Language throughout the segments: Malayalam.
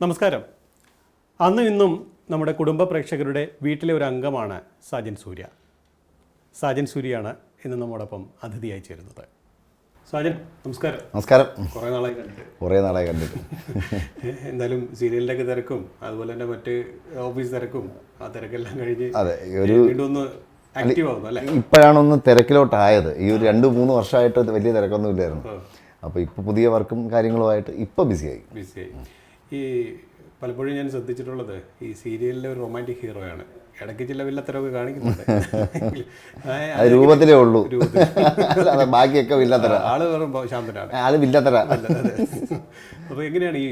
നമസ്കാരം. അന്നും ഇന്നും നമ്മുടെ കുടുംബ പ്രേക്ഷകരുടെ വീട്ടിലെ ഒരു അംഗമാണ് സാജൻ സൂര്യ. സാജൻ സൂര്യയാണ് ഇന്ന് നമ്മോടൊപ്പം അതിഥിയായി ചേരുന്നത്. സാജൻ നമസ്കാരം. നമസ്കാരം. കുറേ നാളായി കണ്ടിട്ട്. കുറേ നാളായി കണ്ടിട്ട്. എന്തായാലും സീരിയലിന്റെയൊക്കെ തിരക്കും അതുപോലെ തന്നെ മറ്റ് ഓഫീസ് തിരക്കും ആ തിരക്കെല്ലാം കഴിഞ്ഞ് അതെ ഒരു വീണ്ടും ഒന്ന് ആക്റ്റീവ് ആവുന്നു അല്ലേ? ഇപ്പോഴാണ് തിരക്കിലോട്ടായത്. ഈ ഒരു രണ്ട് മൂന്ന് വർഷമായിട്ട് വലിയ തിരക്കൊന്നും ഇല്ലായിരുന്നു അപ്പോൾ ഇപ്പോൾ പുതിയ വർക്കും കാര്യങ്ങളുമായിട്ട് ഇപ്പോൾ ബിസിയായി ബിസിയായി ഈ പലപ്പോഴും ഞാൻ ശ്രദ്ധിച്ചിട്ടുള്ളത് ഈ സീരിയലിലെ ഒരു റൊമാന്റിക് ഹീറോയാണ് ഇടയ്ക്ക് ചില വില്ലത്തരമൊക്കെ കാണിക്കുന്നുണ്ട്. രൂപത്തിലേ ഉള്ളൂ. ബാക്കിയൊക്കെ വില്ലത്തര. ആൾ വെറും ശാന്തനാണ്. ആൾ വില്ലത്തര. അപ്പോൾ എങ്ങനെയാണ് ഈ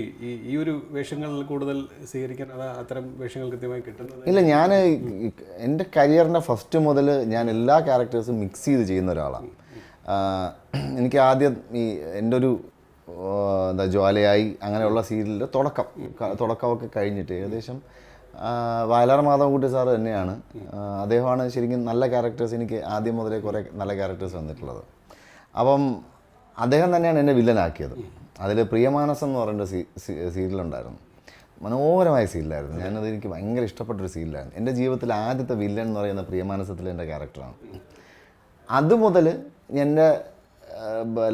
ഈ- ഒരു വേഷങ്ങളിൽ കൂടുതൽ സ്വീകരിക്കാൻ അത് അത്തരം വേഷങ്ങൾ കൃത്യമായി കിട്ടുന്നത്? ഇല്ല ഞാൻ എന്റെ കരിയറിന്റെ ഫസ്റ്റ് മുതൽ ഞാൻ എല്ലാ ക്യാരക്ടേഴ്സും മിക്സ് ചെയ്ത് ചെയ്യുന്ന ഒരാളാണ് എനിക്ക് ആദ്യം ഈ എന്റെ ഒരു എന്താ ജ്വാലയായി അങ്ങനെയുള്ള സീരിയലിന്റെ തുടക്കം. തുടക്കമൊക്കെ കഴിഞ്ഞിട്ട് ഏകദേശം വയലാർ മാധവൻകുട്ടി സാറ് തന്നെയാണ്. അദ്ദേഹമാണ് ശരിക്കും നല്ല ക്യാരക്ടേഴ്സ് എനിക്ക് ആദ്യം മുതലേ കുറേ നല്ല ക്യാരക്ടേഴ്സ് വന്നിട്ടുള്ളത്. അപ്പം അദ്ദേഹം തന്നെയാണ് എന്നെ വില്ലനാക്കിയത്. അതിൽ പ്രിയമാനസം എന്ന് പറയുന്ന സീ സീരിയലുണ്ടായിരുന്നു. മനോഹരമായ സീരിയലായിരുന്നു. ഞാനത് എനിക്ക് ഭയങ്കര ഇഷ്ടപ്പെട്ടൊരു സീരിയലായിരുന്നു. എന്റെ ജീവിതത്തിൽ ആദ്യത്തെ വില്ലൻ എന്ന് പറയുന്ന പ്രിയമാനസത്തിലെ എന്റെ ക്യാരക്ടറാണ് അതുമുതൽ എന്റെ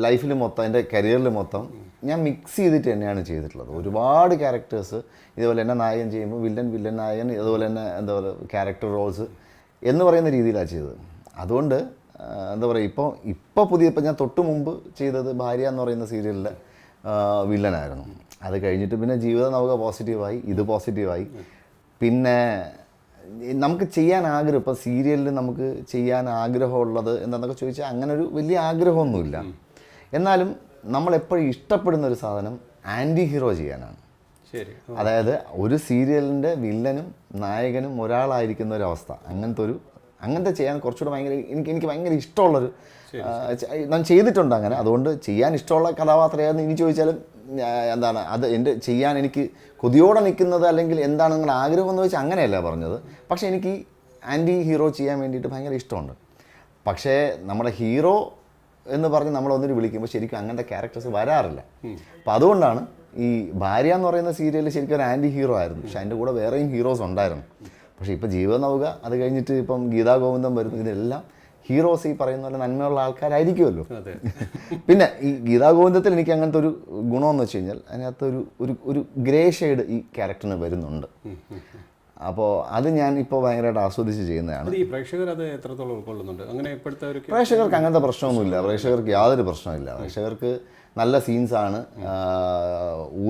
ലൈഫിൽ മൊത്തം എന്റെ കരിയറിൽ മൊത്തം ഞാൻ മിക്സ് ചെയ്തിട്ട് തന്നെയാണ് ചെയ്തിട്ടുള്ളത്. ഒരുപാട് ക്യാരക്ടേഴ്സ് ഇതുപോലെ തന്നെ നായകൻ ചെയ്യുമ്പോൾ വില്ലൻ വില്ലൻ നായകൻ അതുപോലെ തന്നെ എന്താ പറയുക ക്യാരക്ടർ റോൾസ് എന്ന് പറയുന്ന രീതിയിലാണ് ചെയ്തത്. അതുകൊണ്ട് എന്താ പറയുക ഇപ്പോൾ ഇപ്പോൾ പുതിയ ഇപ്പം ഞാൻ തൊട്ട് മുമ്പ് ചെയ്തത് ഭാര്യ എന്ന് പറയുന്ന സീരിയലിലെ വില്ലനായിരുന്നു. അത് കഴിഞ്ഞിട്ട് പിന്നെ ജീവിതം നമുക്ക് പോസിറ്റീവായി ഇത് പോസിറ്റീവായി പിന്നെ നമുക്ക് ചെയ്യാൻ ആഗ്രഹം ഇപ്പം സീരിയലിൽ നമുക്ക് ചെയ്യാൻ ആഗ്രഹമുള്ളത് എന്താണെന്നൊക്കെ ചോദിച്ചാൽ അങ്ങനെ ഒരു വലിയ ആഗ്രഹമൊന്നുമില്ല. എന്നാലും നമ്മളെപ്പോഴും ഇഷ്ടപ്പെടുന്ന ഒരു സാധനം ആന്റി ഹീറോ ചെയ്യാനാണ്. ശരി. അതായത് ഒരു സീരിയലിന്റെ വില്ലനും നായകനും ഒരാളായിരിക്കുന്ന ഒരു അവസ്ഥ അങ്ങനത്തെ ഒരു അങ്ങനത്തെ ചെയ്യാൻ കുറച്ചുകൂടെ ഭയങ്കര എനിക്ക് എനിക്ക് ഭയങ്കര ഇഷ്ടമുള്ളൊരു ഞാൻ ചെയ്തിട്ടുണ്ട് അങ്ങനെ. അതുകൊണ്ട് ചെയ്യാൻ ഇഷ്ടമുള്ള കഥാപാത്രമായിരുന്നു ഇനി ചോദിച്ചാലും എന്താണ് അത് എന്റെ ചെയ്യാൻ എനിക്ക് കൊതിയോടെ നിൽക്കുന്നത് അല്ലെങ്കിൽ എന്താണ് നിങ്ങളുടെ ആഗ്രഹം എന്ന് വെച്ചാൽ അങ്ങനെയല്ല പറഞ്ഞത്. പക്ഷേ എനിക്ക് ആന്റി ഹീറോ ചെയ്യാൻ വേണ്ടിയിട്ട് ഭയങ്കര ഇഷ്ടമുണ്ട്. പക്ഷേ നമ്മുടെ ഹീറോ എന്ന് പറഞ്ഞ് നമ്മൾ ഒന്നിട്ട് വിളിക്കുമ്പോൾ ശരിക്കും അങ്ങനത്തെ ക്യാരക്ടേഴ്സ് വരാറില്ല. അപ്പം അതുകൊണ്ടാണ് ഈ ഭാര്യ എന്ന് പറയുന്ന സീരിയലിൽ ശരിക്കും ഒരു ആന്റി ഹീറോ ആയിരുന്നു. പക്ഷെ അതിന്റെ കൂടെ വേറെയും ഹീറോസ് ഉണ്ടായിരുന്നു. പക്ഷേ ഇപ്പോൾ ജീവൻ നവുക അത് കഴിഞ്ഞിട്ട് ഇപ്പം ഗീതാ ഗോവിന്ദം വരുന്നു. ഇതെല്ലാം ഹീറോസ് ഈ പറയുന്ന പോലെ നന്മയുള്ള ആൾക്കാരായിരിക്കുമല്ലോ. പിന്നെ ഈ ഗീതാഗോവിന്ദത്തിൽ എനിക്ക് അങ്ങനത്തെ ഒരു ഗുണമെന്ന് വെച്ച് കഴിഞ്ഞാൽ അതിനകത്ത് ഒരു ഒരു ഒരു ഗ്രേ ഷെയ്ഡ് ഈ ക്യാരക്ടറിന് വരുന്നുണ്ട്. അപ്പോൾ അത് ഞാൻ ഇപ്പോൾ ഭയങ്കരമായിട്ട് ആസ്വദിച്ച് ചെയ്യുന്നതാണ്. അത് ഈ പ്രേക്ഷകർ അത് എത്രത്തോളം ഉൾക്കൊള്ളുന്നുണ്ട്? അങ്ങനെ ഇപ്പോഴത്തെ ഒരു പ്രേക്ഷകർക്ക് അങ്ങനത്തെ പ്രശ്നമൊന്നുമില്ല. പ്രേക്ഷകർക്ക് യാതൊരു പ്രശ്നമില്ല പ്രേക്ഷകർക്ക് നല്ല സീൻസാണ്.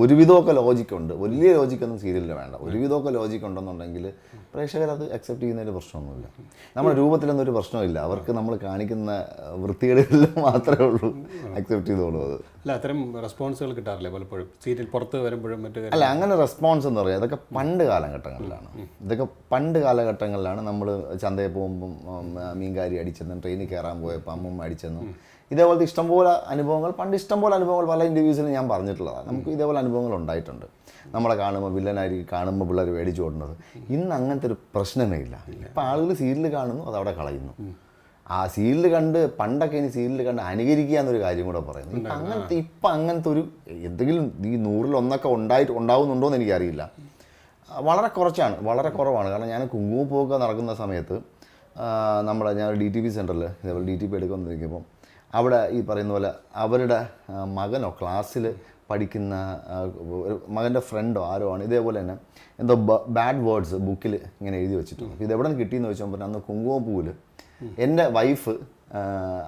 ഒരുവിധമൊക്കെ ലോജിക്കുണ്ട്. വലിയ ലോജിക്കൊന്നും സീരിയലിൽ വേണ്ട. ഒരുവിധമൊക്കെ ലോജിക്ക് ഉണ്ടെന്നുണ്ടെങ്കിൽ പ്രേക്ഷകർ അത് അക്സെപ്റ്റ് ചെയ്യുന്നതിൽ പ്രശ്നമൊന്നുമില്ല. നമ്മുടെ രൂപത്തിലൊന്നും ഒരു പ്രശ്നമില്ല. അവർക്ക് നമ്മൾ കാണിക്കുന്ന വൃത്തികേടുകളിൽ മാത്രമേ ഉള്ളൂ അക്സെപ്റ്റ് ചെയ്തോളൂ അത്. അല്ല അത്തരം റെസ്പോൺസുകൾ കിട്ടാറില്ല പലപ്പോഴും? സീരിയൽ പുറത്ത് വരുമ്പോഴും മറ്റു അല്ല അങ്ങനെ റെസ്പോൺസ് എന്ന് പറയുന്നത് അതൊക്കെ പണ്ട് കാലഘട്ടങ്ങളിലാണ്. ഇതൊക്കെ പണ്ട് കാലഘട്ടങ്ങളിലാണ് നമ്മൾ ചന്തയിൽ പോകുമ്പം മീൻകാരി അടിച്ചെന്നും ട്രെയിനിൽ കയറാൻ പോയപ്പോൾ അമ്മമ്മ അടിച്ചെന്നും ഇതേപോലത്തെ ഇഷ്ടംപോലെ അനുഭവങ്ങൾ പണ്ട് ഇഷ്ടംപോലെ അനുഭവങ്ങൾ പല ഇന്റർവ്യൂസിലും ഞാൻ പറഞ്ഞിട്ടുള്ളതാണ്. നമുക്ക് ഇതേപോലെ അനുഭവങ്ങൾ ഉണ്ടായിട്ടുണ്ട്. നമ്മളെ കാണുമ്പോൾ വില്ലനായിരിക്കും കാണുമ്പോൾ പിള്ളേർ മേടിച്ചു ഓടുന്നത്. ഇന്ന് അങ്ങനത്തെ ഒരു പ്രശ്നമേ ഇല്ല. ഇപ്പം ആളുകൾ സീരിയൽ കാണുന്നു അതവിടെ കളയുന്നു. ആ സീരിയൽ കണ്ട് പണ്ടൊക്കെ ഇനി സീരിയൽ കണ്ട് അനുകരിക്കുക എന്നൊരു കാര്യം കൂടെ പറയുന്നു. ഇപ്പം അങ്ങനത്തെ ഇപ്പം അങ്ങനത്തെ ഒരു എന്തെങ്കിലും ഈ നൂറിൽ ഒന്നൊക്കെ ഉണ്ടായിട്ട് ഉണ്ടാവുന്നുണ്ടോ എന്ന് എനിക്കറിയില്ല. വളരെ കുറച്ചാണ് വളരെ കുറവാണ്. കാരണം ഞാൻ കുങ്കുമപ്പൂവൊക്കെ നടക്കുന്ന സമയത്ത് നമ്മുടെ ഞാൻ ഡി ടി പി സെന്ററിൽ ഇതേപോലെ ഡി ടി പി എടുക്കുന്നിരിക്കുമ്പം അവിടെ ഈ പറയുന്ന പോലെ അവരുടെ മകനോ ക്ലാസ്സിൽ പഠിക്കുന്ന മകന്റെ ഫ്രണ്ടോ ആരോ ആണ് ഇതേപോലെ തന്നെ എന്തോ ബാഡ് വേർഡ്സ് ബുക്കിൽ ഇങ്ങനെ എഴുതി വെച്ചിട്ടുണ്ട്. ഇത് എവിടെ നിന്ന് കിട്ടിയെന്ന് വെച്ചാൽ പറഞ്ഞാൽ അന്ന് കുങ്കുമപ്പൂവിൽ എന്റെ വൈഫ്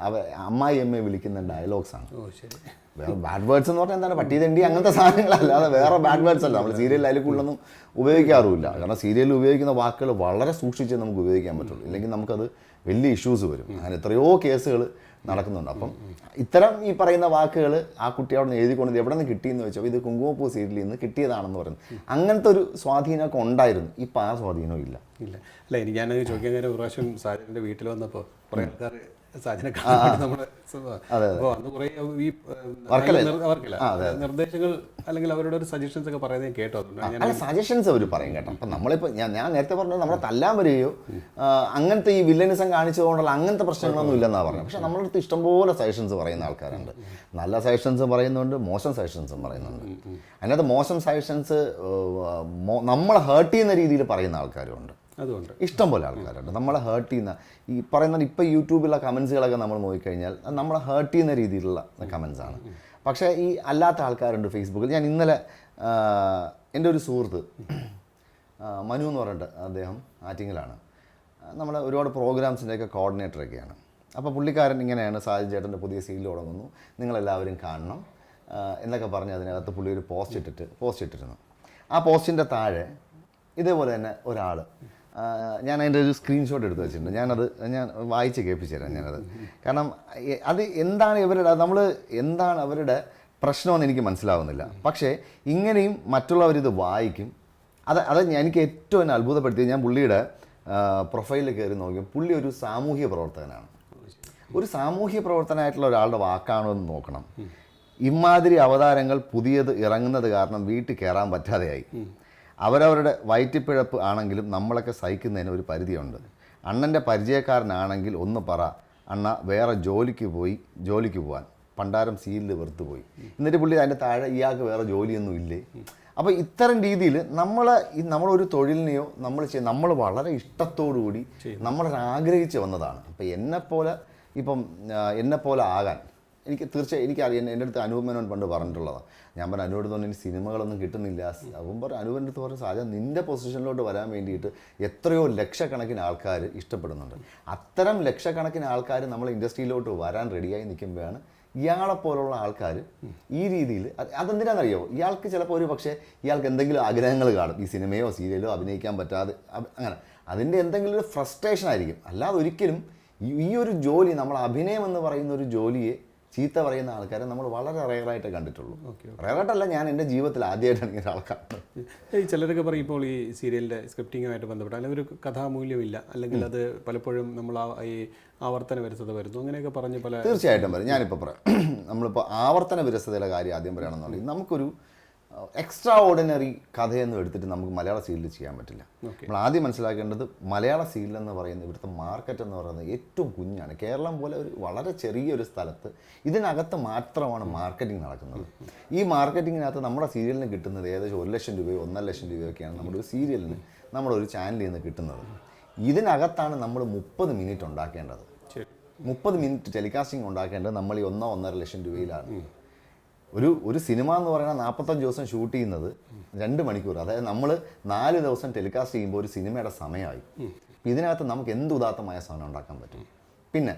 അവ അമ്മായി അമ്മയെ വിളിക്കുന്ന ഡയലോഗ്സ് ആണ്. ഓ ശരി. വേറെ ബാഡ് വേർഡ്സ് എന്ന് പറഞ്ഞാൽ എന്താണ് പട്ടി അങ്ങനത്തെ സാധനങ്ങളല്ല അല്ലാതെ വേറെ ബാഡ് വേർഡ്സ് അല്ല. നമ്മൾ സീരിയലിൽ അതിൽ കൂടുതലൊന്നും ഉപയോഗിക്കാറുമില്ല. കാരണം സീരിയലിൽ ഉപയോഗിക്കുന്ന വാക്കുകൾ വളരെ സൂക്ഷിച്ച് നമുക്ക് ഉപയോഗിക്കാൻ പറ്റുള്ളൂ. ഇല്ലെങ്കിൽ നമുക്കത് വലിയ ഇഷ്യൂസ് വരും. അങ്ങനെ എത്രയോ കേസുകൾ നടക്കുന്നുണ്ട്. അപ്പം ഇത്തരം ഈ പറയുന്ന വാക്കുകൾ ആ കുട്ടി അവിടെ നിന്ന് എഴുതിക്കൊണ്ടത് എവിടെ നിന്ന് കിട്ടിയെന്ന് വെച്ചോ ഇത് കുങ്കുമപ്പൂ സീരിയലിൽ നിന്ന് കിട്ടിയതാണെന്ന് പറയുന്നത്. അങ്ങനത്തെ ഒരു സ്വാധീനമൊക്കെ ഉണ്ടായിരുന്നു. ഇപ്പം ആ സ്വാധീനവും ഇല്ല. ഇല്ല. അല്ല എനിക്ക് ഞാനത് ചോദിക്കാൻ കാര്യം ഒരു പ്രാവശ്യം സാരിന്റെ വീട്ടിൽ വന്നപ്പോൾ കുറേ ആൾക്കാർ സാജനെ നമ്മുടെ അപ്പോൾ അന്ന് കുറേ ഈ. നിർദ്ദേശങ്ങൾ അല്ലെങ്കിൽ അവരുടെ ഒരു സജഷൻസ് ഒക്കെ പറയുന്നത് കേട്ടോ അല്ല സജഷൻസ് അവർ പറയും കേട്ടോ. അപ്പം നമ്മളിപ്പോ ഞാൻ ഞാൻ നേരത്തെ പറഞ്ഞത് നമ്മളെ തല്ലാൻ വരികയോ അങ്ങനത്തെ ഈ വില്ലനിസം കാണിച്ചതുകൊണ്ടല്ല അങ്ങനത്തെ പ്രശ്നങ്ങളൊന്നും ഇല്ലെന്നാണ് പറഞ്ഞത്. പക്ഷെ നമ്മളെ അടുത്ത് ഇഷ്ടംപോലെ സജഷൻസ് പറയുന്ന ആൾക്കാരുണ്ട്. നല്ല സജഷൻസ് പറയുന്നുണ്ട് മോശം സജഷൻസും പറയുന്നുണ്ട്. അതിനകത്ത് മോശം സജഷൻസ് നമ്മളെ ഹേർട്ട് ചെയ്യുന്ന രീതിയിൽ പറയുന്ന ആൾക്കാരുമുണ്ട് അതുകൊണ്ട്. ഇഷ്ടം പോലെ ആൾക്കാരുണ്ട്. നമ്മളെ ഹേർട്ട് ചെയ്യുന്ന ഈ പറയുന്ന ഇപ്പോൾ യൂട്യൂബിലുള്ള കമൻസുകളൊക്കെ നമ്മൾ നോക്കിക്കഴിഞ്ഞാൽ നമ്മളെ ഹേർട്ട് ചെയ്യുന്ന രീതിയിലുള്ള കമൻസ് ആണ്. പക്ഷേ ഈ അല്ലാത്ത ആൾക്കാരുണ്ട് ഫേസ്ബുക്കിൽ. ഞാൻ ഇന്നലെ എന്റെ ഒരു സുഹൃത്ത് മനു എന്ന് പറഞ്ഞിട്ട് അദ്ദേഹം ആറ്റിങ്ങിലാണ്. നമ്മളെ ഒരുപാട് പ്രോഗ്രാംസിന്റെയൊക്കെ കോർഡിനേറ്ററൊക്കെയാണ്. അപ്പോൾ പുള്ളിക്കാരൻ ഇങ്ങനെയാണ് സാജി ചേട്ടന്റെ പുതിയ സീരിയൽ തുടങ്ങുന്നു. നിങ്ങളെല്ലാവരും കാണണം. എന്നൊക്കെ പറഞ്ഞ് അതിനകത്ത് പുള്ളി ഒരു പോസ്റ്റ് ഇട്ടിട്ട് പോസ്റ്റ് ഇട്ടിരുന്നു. ആ പോസ്റ്റിന്റെ താഴെ ഇതേപോലെ തന്നെ ഒരാൾ ഞാൻ അതിന്റെ ഒരു സ്ക്രീൻഷോട്ട് എടുത്ത് വെച്ചിട്ടുണ്ട്. ഞാനത് ഞാൻ വായിച്ച് കേൾപ്പിച്ചു തരാം ഞാനത്. കാരണം അത് എന്താണ് ഇവരുടെ നമ്മൾ എന്താണ് അവരുടെ പ്രശ്നമെന്ന് എനിക്ക് മനസ്സിലാവുന്നില്ല. പക്ഷേ ഇങ്ങനെയും മറ്റുള്ളവരിത് വായിക്കും. അത് അത് എനിക്ക് ഏറ്റവും എന്നെ അത്ഭുതപ്പെടുത്തിയത് ഞാൻ പുള്ളിയുടെ പ്രൊഫൈലിൽ കയറി നോക്കി പുള്ളി ഒരു സാമൂഹ്യ പ്രവർത്തകനാണ്. ഒരു സാമൂഹ്യ പ്രവർത്തനമായിട്ടുള്ള ഒരാളുടെ വാക്കാണോ എന്ന് നോക്കണം. ഇമാതിരി അവതാരങ്ങൾ പുതിയത് ഇറങ്ങുന്നത് കാരണം വീട്ടിൽ കയറാൻ പറ്റാതെയായി. അവരവരുടെ വയറ്റിപ്പിഴപ്പ് ആണെങ്കിലും നമ്മളൊക്കെ സഹിക്കുന്നതിന് ഒരു പരിധിയുണ്ട്. അണ്ണന്റെ പരിചയക്കാരനാണെങ്കിൽ ഒന്ന് പറ അണ്ണ വേറെ ജോലിക്ക് പോയി ജോലിക്ക് പോകാൻ പണ്ടാരം സീലിൽ വെറുത്ത് പോയി. എന്നിട്ട് പുള്ളി അതിന്റെ താഴെ ഇയാൾക്ക് വേറെ ജോലിയൊന്നും ഇല്ലേ? അപ്പോൾ ഇത്തരം രീതിയിൽ നമ്മൾ ഈ നമ്മളൊരു തൊഴിലിനെയോ നമ്മൾ ചെയ്യുന്ന നമ്മൾ വളരെ ഇഷ്ടത്തോടു കൂടി നമ്മൾ ആഗ്രഹിച്ച് വന്നതാണ്. അപ്പം എന്നെപ്പോലെ ഇപ്പം എന്നെപ്പോലെ ആകാൻ എനിക്ക് തീർച്ചയായും എനിക്കറിയാം എന്റെ അടുത്ത് അനൂപ് മേനോൻ പണ്ട് പറഞ്ഞിട്ടുള്ളതാണ് ഞാൻ പറഞ്ഞു അനുവിന്റെ തോന്നുന്നു എനിക്ക് സിനിമകളൊന്നും കിട്ടുന്നില്ല. അവൻ പറഞ്ഞു അനുവിന്റെ അടുത്ത് പറഞ്ഞ സാധ്യത നിന്റെ പൊസിഷനിലോട്ട് വരാൻ വേണ്ടിയിട്ട് എത്രയോ ലക്ഷക്കണക്കിന് ആൾക്കാർ ഇഷ്ടപ്പെടുന്നുണ്ട്. അത്തരം ലക്ഷക്കണക്കിന് ആൾക്കാർ നമ്മൾ ഇൻഡസ്ട്രിയിലോട്ട് വരാൻ റെഡിയായി നിൽക്കുമ്പോഴാണ് ഇയാളെപ്പോലുള്ള ആൾക്കാർ ഈ രീതിയിൽ അതെന്തിനാണെന്നറിയോ ഇയാൾക്ക് ചിലപ്പോൾ ഒരു പക്ഷേ ഇയാൾക്ക് എന്തെങ്കിലും ആഗ്രഹങ്ങൾ കാണും. ഈ സിനിമയോ സീരിയലോ അഭിനയിക്കാൻ പറ്റാതെ അങ്ങനെ. അതിന്റെ എന്തെങ്കിലും ഒരു ഫ്രസ്ട്രേഷൻ ആയിരിക്കും. അല്ലാതെ ഒരിക്കലും ഈ- ഈ ഒരു ജോലി നമ്മൾ അഭിനയം എന്ന് പറയുന്ന ഒരു ജോലിയെ ചീത്ത പറയുന്ന ആൾക്കാരെ നമ്മൾ വളരെ റയറായിട്ട് കണ്ടിട്ടുള്ളൂ. റയറായിട്ടല്ല ഞാൻ എന്റെ ജീവിതത്തിൽ ആദ്യമായിട്ടാണ് ഇങ്ങനെ ആൾക്കാർ ഈ ചിലരൊക്കെ പറയും ഇപ്പോൾ ഈ സീരിയലിന്റെ സ്ക്രിപ്റ്റിങ്ങുമായിട്ട് ബന്ധപ്പെട്ട് അല്ലെങ്കിൽ ഒരു കഥാമൂല്യമില്ല അല്ലെങ്കിൽ അത് പലപ്പോഴും നമ്മൾ ആ ഈ ആവർത്തന വിരസത വരുന്നു അങ്ങനെയൊക്കെ പറഞ്ഞ് പല തീർച്ചയായിട്ടും പറയും. ഞാനിപ്പോൾ പറയാം. നമ്മളിപ്പോൾ ആവർത്തന വിരസതയുടെ കാര്യം ആദ്യം പറയുകയാണെന്നുണ്ടെങ്കിൽ നമുക്കൊരു എക്സ്ട്രാ ഓർഡിനറി കഥയൊന്നും എടുത്തിട്ട് നമുക്ക് മലയാള സീരിയലിൽ ചെയ്യാൻ പറ്റില്ല. നമ്മൾ ആദ്യം മനസ്സിലാക്കേണ്ടത് മലയാള സീരിയൽ എന്ന് പറയുന്നത് ഇവിടുത്തെ മാർക്കറ്റ് എന്ന് പറയുന്നത് ഏറ്റവും കുഞ്ഞാണ്. കേരളം പോലെ ഒരു വളരെ ചെറിയൊരു സ്ഥലത്ത് ഇതിനകത്ത് മാത്രമാണ് മാർക്കറ്റിംഗ് നടക്കുന്നത്. ഈ മാർക്കറ്റിങ്ങിനകത്ത് നമ്മുടെ സീരിയലിന് കിട്ടുന്നത് ഏകദേശം ഒരു ലക്ഷം രൂപയോ ഒന്നര ലക്ഷം രൂപയൊക്കെയാണ് നമ്മുടെ ഒരു സീരിയലിന് നമ്മുടെ ഒരു ചാനലിൽ നിന്ന് കിട്ടുന്നത്. ഇതിനകത്താണ് നമ്മൾ മുപ്പത് മിനിറ്റ് ഉണ്ടാക്കേണ്ടത്. മുപ്പത് മിനിറ്റ് ടെലികാസ്റ്റിംഗ് ഉണ്ടാക്കേണ്ടത് നമ്മൾ ഈ ഒന്നോ ഒന്നര ലക്ഷം രൂപയിലാണ്. ഒരു ഒരു സിനിമ എന്ന് പറയുന്നത് നാൽപ്പത്തഞ്ച് ദിവസം ഷൂട്ട് ചെയ്യുന്നത് രണ്ട് മണിക്കൂർ. അതായത് നമ്മൾ നാല് ദിവസം ടെലികാസ്റ്റ് ചെയ്യുമ്പോൾ ഒരു സിനിമയുടെ സമയമായി. ഇതിനകത്ത് നമുക്ക് എന്ത് ഉദാത്തമായ സാധനം ഉണ്ടാക്കാൻ പറ്റും? പിന്നെ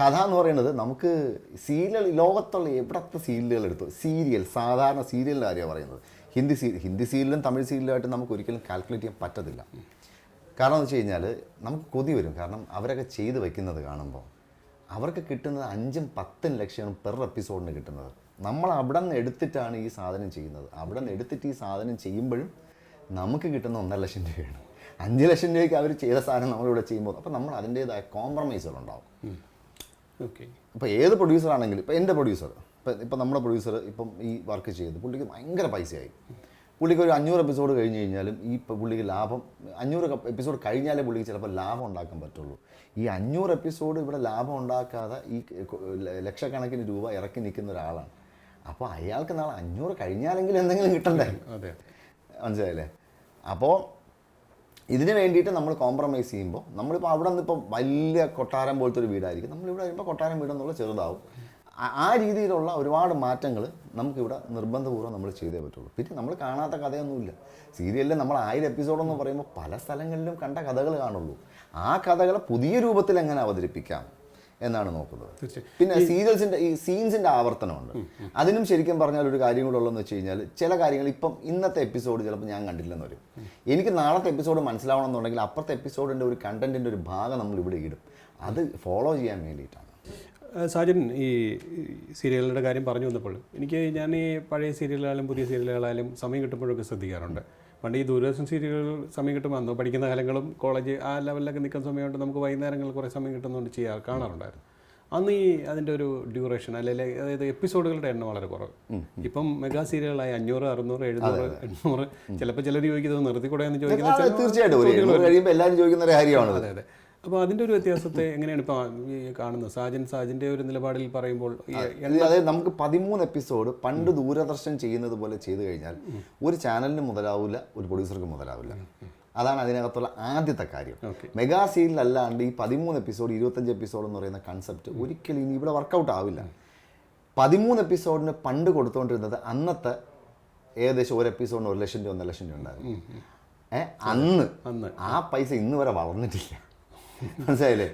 കഥ എന്ന് പറയുന്നത് നമുക്ക് സീരിയൽ ലോകത്തുള്ള എവിടത്തെ സീരിയലുകൾ എടുത്തു? സീരിയൽ സാധാരണ സീരിയലിന്റെ കാര്യമാണ് പറയുന്നത്. ഹിന്ദി സീ ഹിന്ദി സീരിയലും തമിഴ് സീരിയലുമായിട്ട് നമുക്ക് ഒരിക്കലും കാൽക്കുലേറ്റ് ചെയ്യാൻ പറ്റത്തില്ല. കാരണം എന്ന് വെച്ച് കഴിഞ്ഞാൽ നമുക്ക് കൊതി വരും. കാരണം അവരൊക്കെ ചെയ്ത് വെക്കുന്നത് കാണുമ്പോൾ അവർക്ക് കിട്ടുന്നത് അഞ്ചും പത്തും ലക്ഷമാണ് പെർ എപ്പിസോഡിന് കിട്ടുന്നത്. നമ്മൾ അവിടെ നിന്ന് എടുത്തിട്ടാണ് ഈ സാധനം ചെയ്യുന്നത്. അവിടെ നിന്ന് എടുത്തിട്ട് ഈ സാധനം ചെയ്യുമ്പോഴും നമുക്ക് കിട്ടുന്ന ഒന്നര ലക്ഷം രൂപയാണ്. അഞ്ച് ലക്ഷം രൂപയ്ക്ക് അവർ ചെയ്ത സാധനം നമ്മളിവിടെ ചെയ്യുമ്പോൾ അപ്പോൾ നമ്മൾ അതിന്റേതായ കോംപ്രമൈസുകൾ ഉണ്ടാവും ഓക്കെ ഇപ്പോൾ ഏത് പ്രൊഡ്യൂസർ ആണെങ്കിലും ഇപ്പോൾ എന്റെ പ്രൊഡ്യൂസർ ഇപ്പം ഇപ്പം നമ്മുടെ പ്രൊഡ്യൂസർ ഇപ്പം ഈ വർക്ക് ചെയ്ത് പുള്ളിക്ക് ഭയങ്കര പൈസയായി. പുള്ളിക്ക് ഒരു അഞ്ഞൂറ് എപ്പിസോഡ് കഴിഞ്ഞ് കഴിഞ്ഞാലും ഈ പുള്ളിക്ക് ലാഭം അഞ്ഞൂറ് എപ്പിസോഡ് കഴിഞ്ഞാലേ പുള്ളിക്ക് ചിലപ്പോൾ ലാഭം ഉണ്ടാക്കാൻ പറ്റുള്ളൂ. ഈ അഞ്ഞൂറ് എപ്പിസോഡ് ഇവിടെ ലാഭം ഉണ്ടാക്കാതെ ഈ ലക്ഷക്കണക്കിന് രൂപ ഇറക്കി നിൽക്കുന്ന ഒരാളാണ്. അപ്പോൾ അയാൾക്ക് നാളെ അഞ്ഞൂറ് കഴിഞ്ഞാലെങ്കിലും എന്തെങ്കിലും കിട്ടണ്ടേ? അതെ. മനസ്സിലായില്ലേ? അപ്പോൾ ഇതിന് വേണ്ടിയിട്ട് നമ്മൾ കോംപ്രമൈസ് ചെയ്യുമ്പോൾ നമ്മളിപ്പോൾ അവിടെ നിന്ന് ഇപ്പോൾ വലിയ കൊട്ടാരം പോലത്തെ ഒരു വീടായിരിക്കും. നമ്മളിവിടെ വരുമ്പോൾ കൊട്ടാരം വീടെന്നുള്ള ചെറുതാവും. ആ- ആ രീതിയിലുള്ള ഒരുപാട് മാറ്റങ്ങൾ നമുക്കിവിടെ നിർബന്ധപൂർവം നമ്മൾ ചെയ്തേ പറ്റുള്ളൂ. പിന്നെ നമ്മൾ കാണാത്ത കഥയൊന്നുമില്ല. സീരിയലിൽ നമ്മൾ ആയിരം എപ്പിസോഡെന്ന് പറയുമ്പോൾ പല സ്ഥലങ്ങളിലും കണ്ട കഥകൾ കാണുള്ളൂ. ആ കഥകളെ പുതിയ രൂപത്തിൽ എങ്ങനെ അവതരിപ്പിക്കാം? എന്നാണ് നോക്കുന്നത്. പിന്നെ സീരിയൽസിന്റെ ഈ സീൻസിന്റെ ആവർത്തനമുണ്ട്. അതിനും ശരിക്കും പറഞ്ഞാൽ ഒരു കാര്യം കൂടെ ഉള്ളതെന്ന് വെച്ച് കഴിഞ്ഞാൽ ചില കാര്യങ്ങൾ ഇപ്പം ഇന്നത്തെ എപ്പിസോഡ് ചിലപ്പോൾ ഞാൻ കണ്ടില്ലെന്ന് വരും. എനിക്ക് നാളത്തെ എപ്പിസോഡ് മനസ്സിലാവണമെന്നുണ്ടെങ്കിൽ അപ്പുറത്തെ എപ്പിസോഡിന്റെ ഒരു കണ്ടന്റിന്റെ ഒരു ഭാഗം നമ്മൾ ഇവിടെ ഇടും. അത് ഫോളോ ചെയ്യാൻ വേണ്ടിയിട്ടാണ്. സാജൻ ഈ ഈ സീരിയലുകളുടെ കാര്യം പറഞ്ഞു വന്നപ്പോൾ എനിക്ക് ഞാൻ ഈ പഴയ സീരിയലുകളായാലും പുതിയ സീരിയലുകളായാലും സമയം കിട്ടുമ്പോഴൊക്കെ ശ്രദ്ധിക്കാറുണ്ട്. പണ്ട് ഈ ദൂരദർശൻ സീരിയലുകൾ സമയം കിട്ടുമ്പോൾ പഠിക്കുന്ന കാലങ്ങളും കോളേജ് ആ ലെവലിലൊക്കെ നിൽക്കുന്ന സമയമുണ്ട് നമുക്ക് വൈകുന്നേരങ്ങളിൽ കുറേ സമയം കിട്ടുന്നതുകൊണ്ട് ചെയ്യാ കാണാറുണ്ടായിരുന്നു. അന്ന് ഈ അതിന്റെ ഒരു ഡ്യൂറേഷൻ അല്ലെങ്കിൽ അതായത് എപ്പിസോഡുകളുടെ എണ്ണം വളരെ കുറവ്. ഇപ്പം മെഗാ സീരിയലായി അഞ്ഞൂറ് അറുന്നൂറ് എഴുന്നൂറ് എണ്ണൂറ് ചിലപ്പോൾ ചിലർ ചോദിക്കുന്നത് നിർത്തിക്കൂടെ എന്ന് ചോദിക്കുന്നത് തീർച്ചയായിട്ടും എല്ലാവരും ചോദിക്കുന്ന ഒരു കാര്യമാണ് അതെ അതെ. അപ്പോൾ അതിന്റെ ഒരു വ്യത്യാസത്തെ എങ്ങനെയാണ് ഇപ്പോൾ കാണുന്നത്? സാജൻ സാജിന്റെ ഒരു നിലപാടിൽ പറയുമ്പോൾ അതായത് നമുക്ക് പതിമൂന്ന് എപ്പിസോഡ് പണ്ട് ദൂരദർശൻ ചെയ്യുന്നത് പോലെ ചെയ്തു കഴിഞ്ഞാൽ ഒരു ചാനലിന് മുതലാവില്ല ഒരു പ്രൊഡ്യൂസർക്ക് മുതലാവില്ല. അതാണ് അതിനകത്തുള്ള ആദ്യത്തെ കാര്യം. മെഗാ സീരിയൽ അല്ലാണ്ട് ഈ പതിമൂന്ന് എപ്പിസോഡ് ഇരുപത്തഞ്ച് എപ്പിസോഡ് എന്ന് പറയുന്ന കൺസെപ്റ്റ് ഒരിക്കലും ഇനി ഇവിടെ വർക്കൗട്ട് ആവില്ല. പതിമൂന്ന് എപ്പിസോഡിന് പണ്ട് കൊടുത്തുകൊണ്ടിരുന്നത് അന്നത്തെ ഏകദേശം ഒരു എപ്പിസോഡിന് ഒരു ലക്ഷം രൂപ ഒന്നര ലക്ഷം രൂപ ഉണ്ടായിരുന്നു. ഏഹ് അന്ന് അന്ന്. ആ പൈസ ഇന്ന് വരെ വളർന്നിട്ടില്ല. മനസ്സിലായില്ലേ?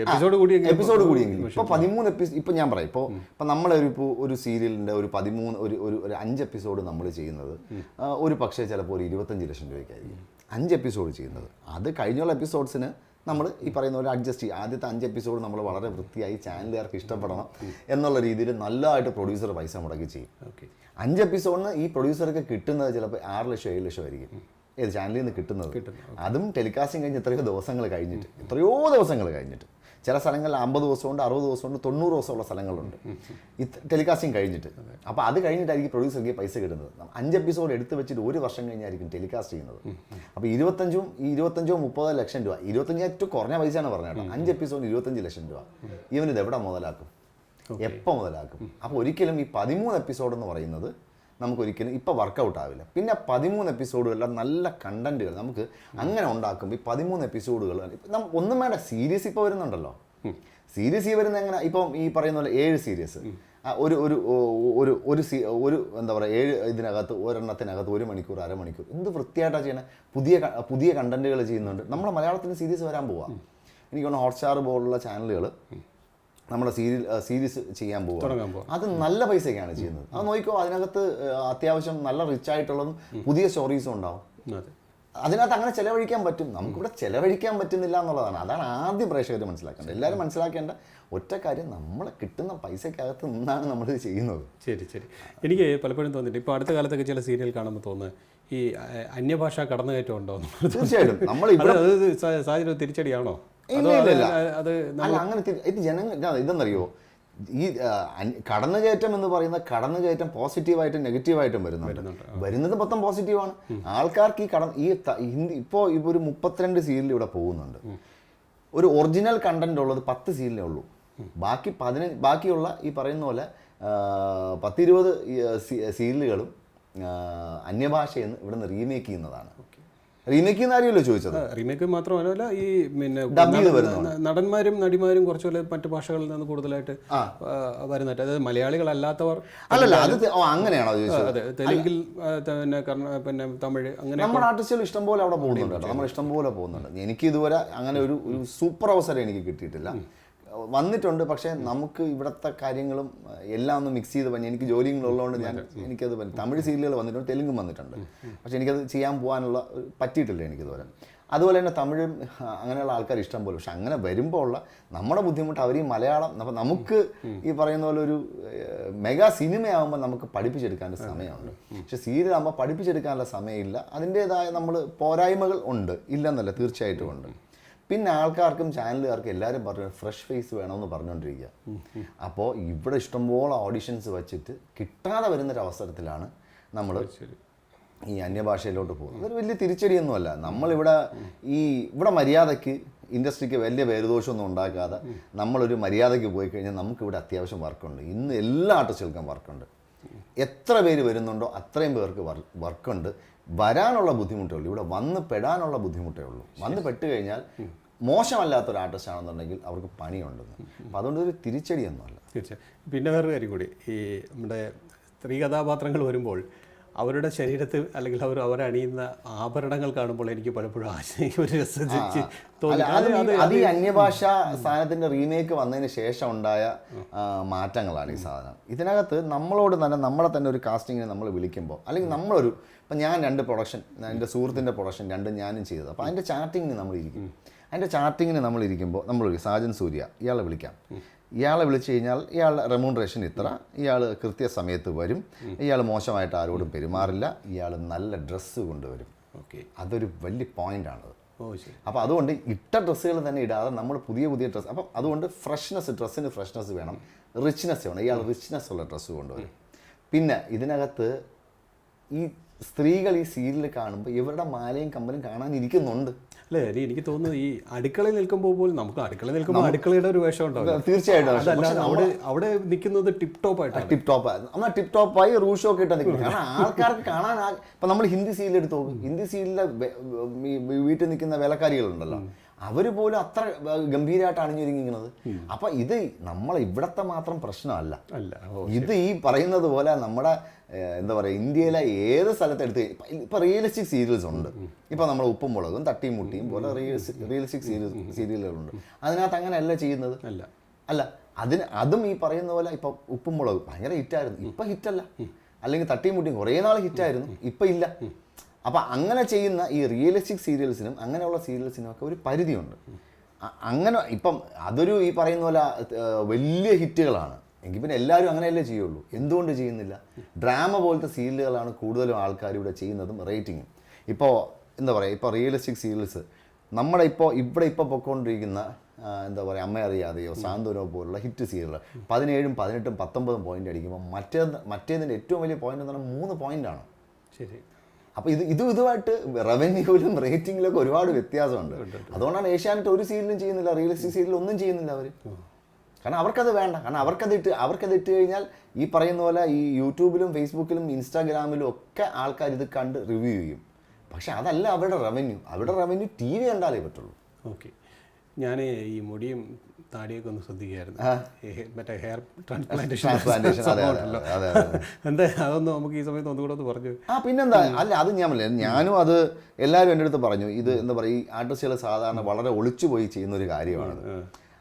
എപ്പിസോഡ് കൂടി എപ്പിസോഡ് കൂടിയെങ്കിലും ഇപ്പൊ പതിമൂന്ന് എപ്പിസോഡ് ഇപ്പൊ ഞാൻ പറയാം. ഇപ്പോൾ ഇപ്പൊ നമ്മളൊരു ഇപ്പോൾ ഒരു സീരിയലിന്റെ ഒരു പതിമൂന്ന് ഒരു ഒരു അഞ്ച് എപ്പിസോഡ് നമ്മൾ ചെയ്യുന്നത് ഒരു പക്ഷേ ചിലപ്പോൾ ഒരു ഇരുപത്തഞ്ച് ലക്ഷം രൂപയ്ക്കായിരിക്കും. അഞ്ച് എപ്പിസോഡ് ചെയ്യുന്നത്. അത് കഴിഞ്ഞുള്ള എപ്പിസോഡ്സിന് നമ്മൾ ഈ പറയുന്ന പോലെ അഡ്ജസ്റ്റ് ചെയ്യും. ആദ്യത്തെ അഞ്ച് എപ്പിസോഡ് നമ്മൾ വളരെ വൃത്തിയായി ചാനലുകാർക്ക് ഇഷ്ടപ്പെടണം എന്നുള്ള രീതിയിൽ നല്ലതായിട്ട് പ്രൊഡ്യൂസർ പൈസ മുടക്കി ചെയ്യും. ഓക്കെ. അഞ്ച് എപ്പിസോഡിന് ഈ പ്രൊഡ്യൂസർക്ക് കിട്ടുന്നത് ചിലപ്പോൾ ആറ് ലക്ഷം ഏഴ് ലക്ഷം ആയിരിക്കും. ഏത് ചാനലിൽ നിന്ന് കിട്ടുന്നത്? അതും ടെലികാസ്റ്റിംഗ് കഴിഞ്ഞ് എത്രയോ ദിവസങ്ങൾ കഴിഞ്ഞിട്ട് എത്രയോ ദിവസങ്ങൾ കഴിഞ്ഞിട്ട്. ചില സ്ഥലങ്ങളിൽ അമ്പത് ദിവസമുണ്ട് അറുപത് ദിവസമുണ്ട് തൊണ്ണൂറ് ദിവസമുള്ള സ്ഥലങ്ങളുണ്ട്. ടെലികാസ്റ്റിംഗ് കഴിഞ്ഞിട്ട്. അപ്പോൾ അത് കഴിഞ്ഞിട്ടായിരിക്കും പ്രൊഡ്യൂസർക്ക് പൈസ കിട്ടുന്നത്. അഞ്ച് എപ്പിസോഡ് എടുത്ത് വെച്ചിട്ട് ഒരു വർഷം കഴിഞ്ഞായിരിക്കും ടെലികാസ്റ്റ് ചെയ്യുന്നത്. അപ്പോൾ ഇരുപത്തഞ്ചും ഈ ഇരുപത്തഞ്ചോ മുപ്പതോ ലക്ഷം രൂപ ഇരുപത്തഞ്ച് ഏറ്റവും കുറഞ്ഞ പൈസയാണ് പറഞ്ഞത് കേട്ടോ. അഞ്ച് എപ്പിസോഡ് ഇരുപത്തഞ്ച് ലക്ഷം രൂപ. ഇവനിത് എവിടെ മുതലാക്കും? എപ്പോൾ മുതലാക്കും? അപ്പോൾ ഒരിക്കലും ഈ പതിമൂന്ന് എപ്പിസോഡ് എന്ന് പറയുന്നത് നമുക്കൊരിക്കലും ഇപ്പോൾ വർക്കൗട്ട് ആവില്ല. പിന്നെ പതിമൂന്ന് എപ്പിസോഡുകളിലെ നല്ല കണ്ടന്റുകൾ നമുക്ക് അങ്ങനെ ഉണ്ടാക്കുമ്പോൾ ഈ പതിമൂന്ന് എപ്പിസോഡുകൾ ഒന്നും വേണ്ട സീരീസ് ഇപ്പോൾ വരുന്നുണ്ടല്ലോ. സീരീസ് ഈ വരുന്ന എങ്ങനെ? ഇപ്പം ഈ പറയുന്ന പോലെ ഏഴ് സീരീസ് ഒരു ഒരു ഒരു ഒരു സീ ഒരു എന്താ പറയുക ഏഴ് ഇതിനകത്ത് ഒരെണ്ണത്തിനകത്ത് ഒരു മണിക്കൂർ അരമണിക്കൂർ എന്ത് വൃത്തിയായിട്ടാണ് ചെയ്യുന്നത് പുതിയ പുതിയ കണ്ടന്റുകൾ ചെയ്യുന്നുണ്ട്. നമ്മുടെ മലയാളത്തിന് സീരീസ് വരാൻ പോവാം. എനിക്ക് തോന്നുന്നു ഹോട്ട്സ്റ്റാർ പോലുള്ള ചാനലുകൾ നമ്മുടെ സീരിയൽ സീരീസ് ചെയ്യാൻ പോകുക അത് നല്ല പൈസയ്ക്കാണ് ചെയ്യുന്നത്. അത് നോക്കിക്കോ അതിനകത്ത് അത്യാവശ്യം നല്ല റിച്ച് ആയിട്ടുള്ളതും പുതിയ സ്റ്റോറീസും ഉണ്ടാവും. അതെ. അതിനകത്ത് അങ്ങനെ ചെലവഴിക്കാൻ പറ്റും. നമുക്കിവിടെ ചെലവഴിക്കാൻ പറ്റുന്നില്ല എന്നുള്ളതാണ്. അതാണ് ആദ്യം പ്രേക്ഷകർ മനസ്സിലാക്കേണ്ടത്. എല്ലാവരും മനസ്സിലാക്കേണ്ട ഒറ്റ കാര്യം നമ്മൾ കിട്ടുന്ന പൈസക്കകത്ത് നിന്നാണ് നമ്മളിത് ചെയ്യുന്നത്. ശരി ശരി. എനിക്ക് പലപ്പോഴും തോന്നിയിട്ട് ഇപ്പോൾ അടുത്ത കാലത്തൊക്കെ ചില സീരിയൽ കാണുമ്പോൾ തോന്നുന്നത് ഈ അന്യഭാഷ കടന്നുകയറ്റം ഉണ്ടോ. തീർച്ചയായിട്ടും. നമ്മൾ സാഹചര്യം തിരിച്ചടിയാണോ? അതോ അല്ല അങ്ങനെ ഇത് ജനങ്ങൾ ഇതാ, ഇതെന്നറിയോ? ഈ കടന്നുകയറ്റം എന്ന് പറയുന്ന കടന്നുകയറ്റം പോസിറ്റീവായിട്ടും നെഗറ്റീവായിട്ടും വരുന്നുണ്ട്. വരുന്നത് മൊത്തം പോസിറ്റീവാണ്. ആൾക്കാർക്ക് ഈ കട ഈ ഹിന്ദി ഇപ്പോൾ ഇപ്പോൾ ഒരു മുപ്പത്തിരണ്ട് സീരിയൽ ഇവിടെ പോകുന്നുണ്ട്. ഒരു ഒറിജിനൽ കണ്ടന്റ് ഉള്ളത് പത്ത് സീരിയലേ ഉള്ളൂ. ബാക്കി പതിനഞ്ച് ബാക്കിയുള്ള ഈ പറയുന്ന പോലെ പത്തിരുപത് സീരിയലുകളും അന്യഭാഷയെന്ന് ഇവിടെ നിന്ന് റീമേക്ക് ചെയ്യുന്നതാണ്. റീമേക്ക് അറിയല്ലോ ചോദിച്ചത്? റീമേക്ക് മാത്രമല്ല ഈ പിന്നെ നടന്മാരും നടിമാരും കുറച്ചുകൂടെ മറ്റു ഭാഷകളിൽ നിന്ന് കൂടുതലായിട്ട് വരുന്നുണ്ട് അതായത് മലയാളികളല്ലാത്തവർ അല്ലല്ല അത് അങ്ങനെയാണോ അതെ തെലുങ്കിൽ പിന്നെ പിന്നെ തമിഴ് അങ്ങനെ നമ്മുടെ ആർട്ടിസ്റ്റുകൾ ഇഷ്ടംപോലെ അവിടെ പോകുന്നുണ്ട് നമ്മൾ ഇഷ്ടംപോലെ പോകുന്നുണ്ട്. എനിക്ക് ഇതുവരെ അങ്ങനെ ഒരു സൂപ്പർ അവസരം എനിക്ക് കിട്ടിയിട്ടില്ല. വന്നിട്ടുണ്ട് പക്ഷേ നമുക്ക് ഇവിടുത്തെ കാര്യങ്ങളും എല്ലാം ഒന്ന് മിക്സ് ചെയ്ത് പറഞ്ഞു എനിക്ക് ജോലിയും ഉള്ളതുകൊണ്ട് ഞാൻ എനിക്കത് പറ്റി തമിഴ് സീരിയലുകൾ വന്നിട്ടുണ്ട് തെലുങ്കും വന്നിട്ടുണ്ട്. പക്ഷേ എനിക്കത് ചെയ്യാൻ പോകാനുള്ള പറ്റിയിട്ടില്ല എനിക്കിതുവരെ അതുപോലെ തന്നെ തമിഴും അങ്ങനെയുള്ള ആൾക്കാർ ഇഷ്ടം പോലെ. പക്ഷെ അങ്ങനെ വരുമ്പോൾ ഉള്ള നമ്മുടെ ബുദ്ധിമുട്ട് അവർ ഈ മലയാളം അപ്പം നമുക്ക് ഈ പറയുന്ന പോലെ ഒരു മെഗാ സിനിമയാകുമ്പോൾ നമുക്ക് പഠിപ്പിച്ചെടുക്കാനുള്ള സമയമുണ്ട്. പക്ഷെ സീരിയൽ ആകുമ്പോൾ പഠിപ്പിച്ചെടുക്കാനുള്ള സമയമില്ല. അതിന്റേതായ നമ്മൾ പോരായ്മകൾ ഉണ്ട്. ഇല്ലെന്നല്ല തീർച്ചയായിട്ടും ഉണ്ട്. പിന്നെ ആൾക്കാർക്കും ചാനലുകാർക്കും എല്ലാവരും പറഞ്ഞു ഫ്രഷ് ഫേസ് വേണമെന്ന് പറഞ്ഞുകൊണ്ടിരിക്കുക അപ്പോൾ ഇവിടെ ഇഷ്ടംപോലെ ഓഡിഷൻസ് വെച്ചിട്ട് കിട്ടാതെ വരുന്നൊരു അവസരത്തിലാണ് നമ്മൾ ഈ അന്യഭാഷയിലോട്ട് പോകുന്നത്. അതൊരു വലിയ തിരിച്ചടിയൊന്നുമല്ല. നമ്മളിവിടെ ഈ ഇവിടെ മര്യാദയ്ക്ക് ഇൻഡസ്ട്രിക്ക് വലിയ പേരുദോഷമൊന്നും ഉണ്ടാക്കാതെ നമ്മളൊരു മര്യാദയ്ക്ക് പോയി കഴിഞ്ഞാൽ നമുക്കിവിടെ അത്യാവശ്യം വർക്കുണ്ട്. ഇന്ന് എല്ലാ ആർട്ടിസ്റ്റുകൾക്കും വർക്കുണ്ട്. എത്ര പേര് വരുന്നുണ്ടോ അത്രയും പേർക്ക് വർക്കുണ്ട്. വരാനുള്ള ബുദ്ധിമുട്ടേ ഉള്ളൂ. ഇവിടെ വന്ന് പെടാനുള്ള ബുദ്ധിമുട്ടേ ഉള്ളൂ. വന്ന് പെട്ട് കഴിഞ്ഞാൽ മോശമല്ലാത്ത ഒരു ആർട്ടിസ്റ്റ് ആണെന്നുണ്ടെങ്കിൽ അവർക്ക് പണിയുണ്ടെന്ന്. അപ്പം അതുകൊണ്ട് ഒരു തിരിച്ചടിയൊന്നുമല്ല. തീർച്ചയായും. പിന്നെ വേറൊരു കാര്യം കൂടി. ഈ നമ്മുടെ സ്ത്രീ കഥാപാത്രങ്ങൾ വരുമ്പോൾ അവരുടെ ശരീരത്തിൽ അല്ലെങ്കിൽ അവർ അവരണിയുന്ന ആഭരണങ്ങൾ കാണുമ്പോൾ എനിക്ക് പലപ്പോഴും ഒരു തോന്നി. അത് ഈ- അന്യഭാഷ സാധനത്തിന്റെ റീമേക്ക് വന്നതിന് ശേഷം ഉണ്ടായ മാറ്റങ്ങളാണ് ഈ സാധനം. ഇതിനകത്ത് നമ്മളോട് തന്നെ നമ്മളെ തന്നെ ഒരു കാസ്റ്റിങ്ങിന് നമ്മൾ വിളിക്കുമ്പോൾ അല്ലെങ്കിൽ നമ്മളൊരു ഇപ്പം ഞാൻ രണ്ട് പ്രൊഡക്ഷൻ എന്റെ സുഹൃത്തിന്റെ പ്രൊഡക്ഷൻ രണ്ടും ഞാനും ചെയ്തത്. അപ്പോൾ അതിന്റെ ചാർട്ടിങ്ങിന് നമ്മൾ ഇരിക്കും അതിന്റെ ചാറ്റിങ്ങിന് നമ്മൾ ഇരിക്കുമ്പോൾ നമ്മളൊരു സാജൻ സൂര്യ ഇയാളെ വിളിക്കാം. ഇയാളെ വിളിച്ചു കഴിഞ്ഞാൽ ഇയാളുടെ റെമൂണറേഷൻ ഇത്ര. ഇയാൾ കൃത്യസമയത്ത് വരും. ഇയാൾ മോശമായിട്ട് ആരോടും പെരുമാറില്ല. ഇയാൾ നല്ല ഡ്രസ്സ് കൊണ്ടുവരും. ഓക്കെ. അതൊരു വലിയ പോയിന്റാണത് അപ്പോൾ അതുകൊണ്ട് ഇട്ട ഡ്രസ്സുകൾ തന്നെ ഇടാതെ നമ്മൾ പുതിയ പുതിയ ഡ്രസ്സ് അപ്പം അതുകൊണ്ട് ഫ്രഷ്നെസ് ഡ്രസ്സിന് ഫ്രഷ്നെസ് വേണം. റിച്ച്നെസ് വേണം. ഇയാൾ റിച്ച്നെസ് ഉള്ള ഡ്രസ്സ് കൊണ്ടുവരും. പിന്നെ ഇതിനകത്ത് ഈ സ്ത്രീകൾ ഈ സീരിയൽ കാണുമ്പോൾ ഇവരുടെ മാലയും കമ്പലും കാണാൻ ഇരിക്കുന്നുണ്ട് അല്ലേ? ഹരി എനിക്ക് തോന്നുന്നു ഈ അടുക്കളയിൽ നിൽക്കുമ്പോൾ പോലും നമുക്ക് അടുക്കളയിൽ നിൽക്കുമ്പോൾ അടുക്കളയുടെ ഒരു വേഷം ഉണ്ടാവും തീർച്ചയായിട്ടും. അവിടെ അവിടെ നിൽക്കുന്നത് ടിപ് ടോപ്പ് ആയിട്ട് ടിപ് ടോപ്പ് എന്നാൽ ടിപ് ടോപ്പായി റൂഷോ ഒക്കെ ഇട്ടാൽ നിൽക്കുന്നത്. കാരണം ആൾക്കാർക്ക് കാണാൻ ഇപ്പൊ നമ്മൾ ഹിന്ദി സീരിയൽ എടുത്ത് നോക്കും. ഹിന്ദി സീരിയലിലെ വീട്ടിൽ നിൽക്കുന്ന വേലക്കാരികളുണ്ടല്ലോ. അവർ പോലും അത്ര ഗംഭീരമായിട്ട് അണിഞ്ഞൊരുങ്ങിക്കുന്നത് അപ്പൊ ഇത് നമ്മൾ ഇവിടത്തെ മാത്രം പ്രശ്നമല്ല. ഇത് ഈ പറയുന്നത് പോലെ നമ്മുടെ എന്താ പറയുക ഇന്ത്യയിലെ ഏത് സ്ഥലത്തെടുത്ത് ഇപ്പൊ റിയലിസ്റ്റിക് സീരിയൽസ് ഉണ്ട്. ഇപ്പൊ നമ്മൾ ഉപ്പും മുളകും തട്ടിയും മുട്ടിയും പോലെ റിയലിസ്റ്റിക് സീരിയൽ സീരിയലുകളുണ്ട് അതിനകത്ത് അങ്ങനെയല്ല ചെയ്യുന്നത്? അല്ല. അല്ല അതിന് അതും ഈ പറയുന്ന പോലെ ഇപ്പൊ ഉപ്പും മുളകും ഭയങ്കര ഹിറ്റായിരുന്നു ഇപ്പൊ ഹിറ്റല്ല അല്ലെങ്കിൽ തട്ടിയും മുട്ടിയും കുറേ നാൾ ഹിറ്റായിരുന്നു ഇപ്പൊ ഇല്ല. അപ്പൊ അങ്ങനെ ചെയ്യുന്ന ഈ റിയലിസ്റ്റിക് സീരിയൽസിനും അങ്ങനെയുള്ള സീരിയൽസിനും ഒക്കെ ഒരു പരിധിയുണ്ട്. അങ്ങനെ ഇപ്പം അതൊരു ഈ പറയുന്ന പോലെ വലിയ ഹിറ്റുകളാണ്. എങ്കിൽ പിന്നെ എല്ലാവരും അങ്ങനെയല്ലേ ചെയ്യുള്ളൂ. എന്തുകൊണ്ട് ചെയ്യുന്നില്ല? ഡ്രാമ പോലത്തെ സീരിയലുകളാണ് കൂടുതലും ആൾക്കാർ ഇവിടെ ചെയ്യുന്നതും റേറ്റിങ്ങും. ഇപ്പോൾ എന്താ പറയുക ഇപ്പോൾ റിയലിസ്റ്റിക് സീരിയൽസ് നമ്മുടെ ഇപ്പോൾ ഇവിടെ ഇപ്പോൾ പൊയ്ക്കൊണ്ടിരിക്കുന്ന എന്താ പറയുക അമ്മ അറിയാതെയോ സാന്ത്വനോ പോലുള്ള ഹിറ്റ് സീരിയലുകൾ പതിനേഴും പതിനെട്ടും പത്തൊമ്പതും പോയിന്റ് അടിക്കുമ്പോൾ മറ്റേ മറ്റേതിന്റെ ഏറ്റവും വലിയ പോയിന്റ് എന്ന് പറഞ്ഞാൽ മൂന്ന് പോയിന്റാണ് ശരി. അപ്പോൾ ഇത് ഇതും ഇതുമായിട്ട് റവന്യൂവിലും റേറ്റിംഗിലും ഒക്കെ ഒരുപാട് വ്യത്യാസമുണ്ട്. അതുകൊണ്ടാണ് ഏഷ്യാനെറ്റ് ഒരു സീരിയലും ചെയ്യുന്നില്ല റിയലിസ്റ്റിക് സീരിയൽ ഒന്നും ചെയ്യുന്നില്ല അവർ കാരണം അവർക്കത് വേണ്ട. കാരണം അവർക്കത് ഇട്ട് അവർക്കത് ഇട്ട് കഴിഞ്ഞാൽ ഈ പറയുന്ന പോലെ ഈ യൂട്യൂബിലും ഫേസ്ബുക്കിലും ഇൻസ്റ്റാഗ്രാമിലും ഒക്കെ ആൾക്കാർ ഇത് കണ്ട് റിവ്യൂ ചെയ്യും. പക്ഷെ അതല്ല അവരുടെ റവന്യൂ. അവരുടെ റവന്യൂ ടി വി കണ്ടാലേ പറ്റുള്ളൂ. ഓക്കെ. ഞാൻ ഈ മുടിയും താടിയൊക്കെ ഒന്ന് ശ്രദ്ധിക്കുകയായിരുന്നു മറ്റേ ഹെയർ ട്രാൻസ്പ്ലാന്റേഷൻ എന്താ അതൊന്നും നമുക്ക് ഈ സമയത്ത് ഒന്നുകൂടെ ഒന്ന് പറഞ്ഞു ആ പിന്നെന്താ അല്ല അത് ഞാൻ പറഞ്ഞില്ലേ ഞാനും അത് എല്ലാവരും എന്റെ അടുത്ത് പറഞ്ഞു ഇത് എന്താ പറയുക ഈ ആർട്ടിസ്റ്റുകൾ സാധാരണ വളരെ ഒളിച്ചുപോയി ചെയ്യുന്ന ഒരു കാര്യമാണ്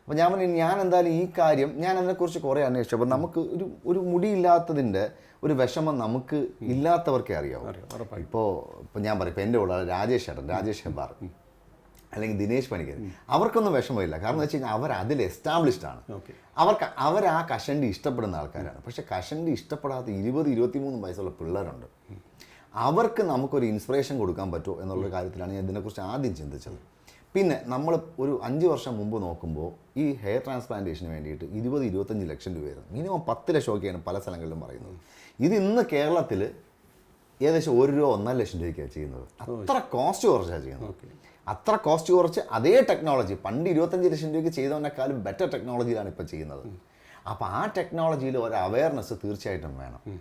അപ്പോൾ ഞാൻ പറഞ്ഞു ഞാൻ എന്തായാലും ഈ കാര്യം ഞാൻ അതിനെക്കുറിച്ച് കുറേ അന്വേഷിച്ചു. അപ്പോൾ നമുക്ക് ഒരു ഒരു മുടിയില്ലാത്തതിന്റെ ഒരു വിഷമം നമുക്ക് ഇല്ലാത്തവർക്കേ അറിയാവും. അറിയാം ഇപ്പോൾ ഇപ്പോൾ ഞാൻ പറയും ഇപ്പോൾ എന്റെ കൂടെ രാജേഷ് ഏട്ടൻ രാജേഷ് ഹെബാർ. അല്ലെങ്കിൽ ദിനേശ് പണിക്കർ അവർക്കൊന്നും വിഷമമില്ല കാരണം എന്ന് വെച്ച് കഴിഞ്ഞാൽ അവർ അതിൽ എസ്റ്റാബ്ലിഷ്ഡ് ആണ്. അവർക്ക് അവർ ആ കഷണ്ടി ഇഷ്ടപ്പെടുന്ന ആൾക്കാരാണ്. പക്ഷെ കഷണ്ടി ഇഷ്ടപ്പെടാത്ത ഇരുപത് ഇരുപത്തിമൂന്ന് വയസ്സുള്ള പിള്ളേരുണ്ട്. അവർക്ക് നമുക്കൊരു ഇൻസ്പിറേഷൻ കൊടുക്കാൻ പറ്റുമോ എന്നുള്ള കാര്യത്തിലാണ് ഞാൻ ഇതിനെക്കുറിച്ച് ആദ്യം ചിന്തിച്ചത്. പിന്നെ നമ്മൾ ഒരു അഞ്ച് വർഷം മുമ്പ് നോക്കുമ്പോൾ ഈ ഹെയർ ട്രാൻസ്പ്ലാന്റേഷന് വേണ്ടിയിട്ട് ഇരുപത് ഇരുപത്തഞ്ച് ലക്ഷം രൂപയായിരുന്നു. മിനിമം പത്ത് ലക്ഷമൊക്കെയാണ് പല സ്ഥലങ്ങളിലും പറയുന്നത്. ഇത് ഇന്ന് കേരളത്തിൽ ഏകദേശം ഒരു രൂപ ഒന്നര ലക്ഷം രൂപയ്ക്കാണ് ചെയ്യുന്നത്. അത്ര കോസ്റ്റ് കുറച്ചാണ് ചെയ്യുന്നത്. അത്ര കോസ്റ്റ് കുറച്ച് അതേ ടെക്നോളജി പണ്ട് ഇരുപത്തഞ്ച് ലക്ഷം രൂപയ്ക്ക് ചെയ്തവനേക്കാളും ബെറ്റർ ടെക്നോളജിയിലാണ് ഇപ്പോൾ ചെയ്യുന്നത്. അപ്പോൾ ആ ടെക്നോളജിയിൽ ഒരു അവയർനെസ് തീർച്ചയായിട്ടും വേണം.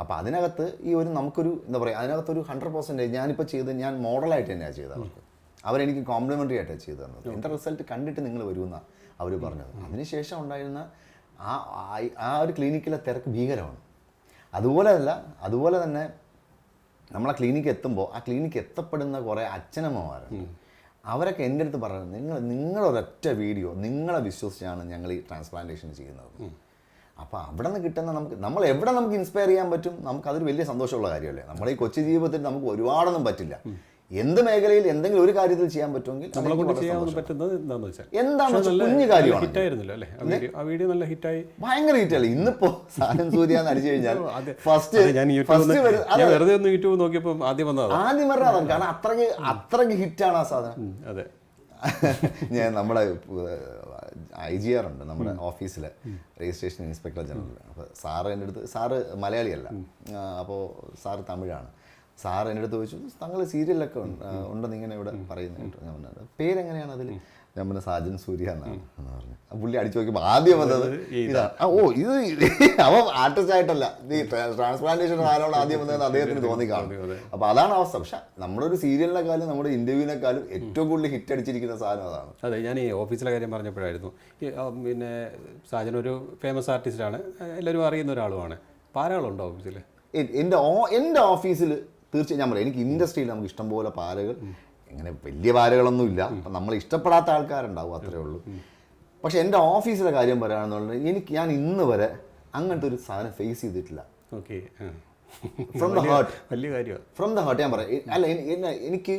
അപ്പോൾ അതിനകത്ത് ഈ ഒരു നമുക്കൊരു എന്താ പറയുക അതിനകത്തൊരു ഹൺഡ്രഡ് പെർസെന്റേജ് ഞാനിപ്പോൾ ചെയ്ത് ഞാൻ മോഡലായിട്ട് തന്നെയാണ് ചെയ്തത് അവർക്ക്. അവരെനിക്ക് കോംപ്ലിമെന്ററി ആയിട്ടാണ് ചെയ്തു തന്നത്. എന്റെ റിസൾട്ട് കണ്ടിട്ട് നിങ്ങൾ വരുമെന്നാണ് അവർ പറഞ്ഞത്. അതിനുശേഷം ഉണ്ടായിരുന്ന ആ ആ- ആ ഒരു ക്ലിനിക്കിലെ തിരക്ക് ഭീകരമാണ്. അതുപോലെ അല്ല അതുപോലെ തന്നെ നമ്മളെ ക്ലിനിക്ക് എത്തുമ്പോൾ ആ ക്ലിനിക്ക് എത്തപ്പെടുന്ന കുറേ അച്ഛനമ്മമാരുണ്ട്. അവരൊക്കെ എന്റെ അടുത്ത് പറയുന്നത് നിങ്ങൾ നിങ്ങളൊരൊറ്റ വീഡിയോ നിങ്ങളെ വിശ്വസിച്ചാണ് ഞങ്ങൾ ഈ ട്രാൻസ്പ്ലാന്റേഷൻ ചെയ്യുന്നത്. അപ്പോൾ അവിടെ നിന്ന് കിട്ടുന്ന നമുക്ക് നമ്മൾ എവിടെ നമുക്ക് ഇൻസ്പയർ ചെയ്യാൻ പറ്റും? നമുക്ക് അതൊരു വലിയ സന്തോഷമുള്ള കാര്യമല്ലേ? നമ്മുടെ ഈ കൊച്ചു ജീവിതത്തിൽ നമുക്ക് ഒരുപാടൊന്നും പറ്റില്ല. എന്ത് മേഖലയിൽ എന്തെങ്കിലും ഒരു കാര്യത്തിൽ ചെയ്യാൻ പറ്റുമെങ്കിൽ നമ്മളെ കൊണ്ട് ചെയ്യാൻ. പറ്റുന്നത് എന്താണെന്ന് വെച്ചാൽ പക്ഷേ കുഞ്ഞു കാര്യമാണ്? ഹിറ്റായിരുന്നല്ലോ അല്ലേ? ആ വീഡിയോ നല്ല ഹിറ്റായി. ഭയങ്കര ഹിറ്റല്ലേ ഇന്നിപ്പോ സാധനം സൂര്യ എന്ന് അടിച്ചു കഴിഞ്ഞാൽ ഫസ്റ്റ് ഞാൻ വെറുതെ ഒന്ന് യൂട്യൂബ് നോക്കിയപ്പോൾ ആദ്യം വന്നതാണ് ആദ്യം പറഞ്ഞ കാരണം അത്രയ്ക്ക് അത്രയ്ക്ക് ആണ് ആ സാധനം. അതെ. ഞാൻ നമ്മുടെ ഐ ജി ആർ ഉണ്ട് നമ്മുടെ ഓഫീസിലെ രജിസ്ട്രേഷൻ ഇൻസ്പെക്ടർ ജനറൽ. അപ്പോൾ സാറ് എന്റെ അടുത്ത് സാറ് മലയാളിയല്ല. അപ്പോൾ സാറ് തമിഴാണ്. സാർ എന്റെ അടുത്ത് ചോദിച്ചു താങ്കൾ സീരിയലൊക്കെ ഉണ്ടെന്ന് ഇങ്ങനെ ഇവിടെ പറയുന്നത് കേട്ടോ. ഞാൻ പറഞ്ഞത് പേരെങ്ങനെയാണ് അതിൽ ഞാൻ പറഞ്ഞ സാജൻ സൂര്യ എന്നാണ്. എന്ന് പറഞ്ഞു. ആ പുള്ളി അടിച്ചു നോക്കിയപ്പോൾ ആദ്യം വന്നത് ഇതാണ്. ഓ ഇത് അവൻ ആർട്ടിസ്റ്റ് ആയിട്ടല്ല. ഈ ട്രാൻസ്പ്ലാന്റേഷൻ ആരോട് ആദ്യം വന്നതെന്ന് അദ്ദേഹത്തിന് തോന്നി കാണും. അപ്പോൾ അതാണ് അവസ്ഥ. പക്ഷെ നമ്മുടെ ഒരു സീരിയലിനെക്കാളും നമ്മുടെ ഇന്റർവ്യൂവിനെക്കാളും ഏറ്റവും കൂടുതൽ ഹിറ്റ് അടിച്ചിരിക്കുന്ന സാധനം അതാണ്. അതെ ഞാൻ ഈ ഓഫീസിലെ കാര്യം പറഞ്ഞപ്പോഴായിരുന്നു. പിന്നെ സാജൻ ഒരു ഫേമസ് ആർട്ടിസ്റ്റാണ് എല്ലാവരും അറിയുന്ന ഒരാളുമാണ്. ആരാളുണ്ടോ ഓഫീസിൽ എന്റെ എന്റെ ഓഫീസിൽ തീർച്ചയായും ഞാൻ പറയാം. എനിക്ക് ഇൻഡസ്ട്രിയിൽ നമുക്ക് ഇഷ്ടംപോലെ പാരകൾ ഇങ്ങനെ വലിയ പാരകളൊന്നും ഇല്ല അപ്പം നമ്മൾ ഇഷ്ടപ്പെടാത്ത ആൾക്കാരുണ്ടാവും അത്രേ ഉള്ളൂ. പക്ഷെ എന്റെ ഓഫീസിലെ കാര്യം പറയുകയാണെന്നുണ്ടെങ്കിൽ എനിക്ക് ഞാൻ ഇന്ന് വരെ അങ്ങനത്തെ ഒരു സാധനം ഫേസ് ചെയ്തിട്ടില്ല. ഓക്കെ ഫ്രം ദ ഹാർട്ട് വലിയ കാര്യമാണ് ഫ്രം ദ ഹാർട്ട് ഞാൻ പറയാം. അല്ല എനിക്ക്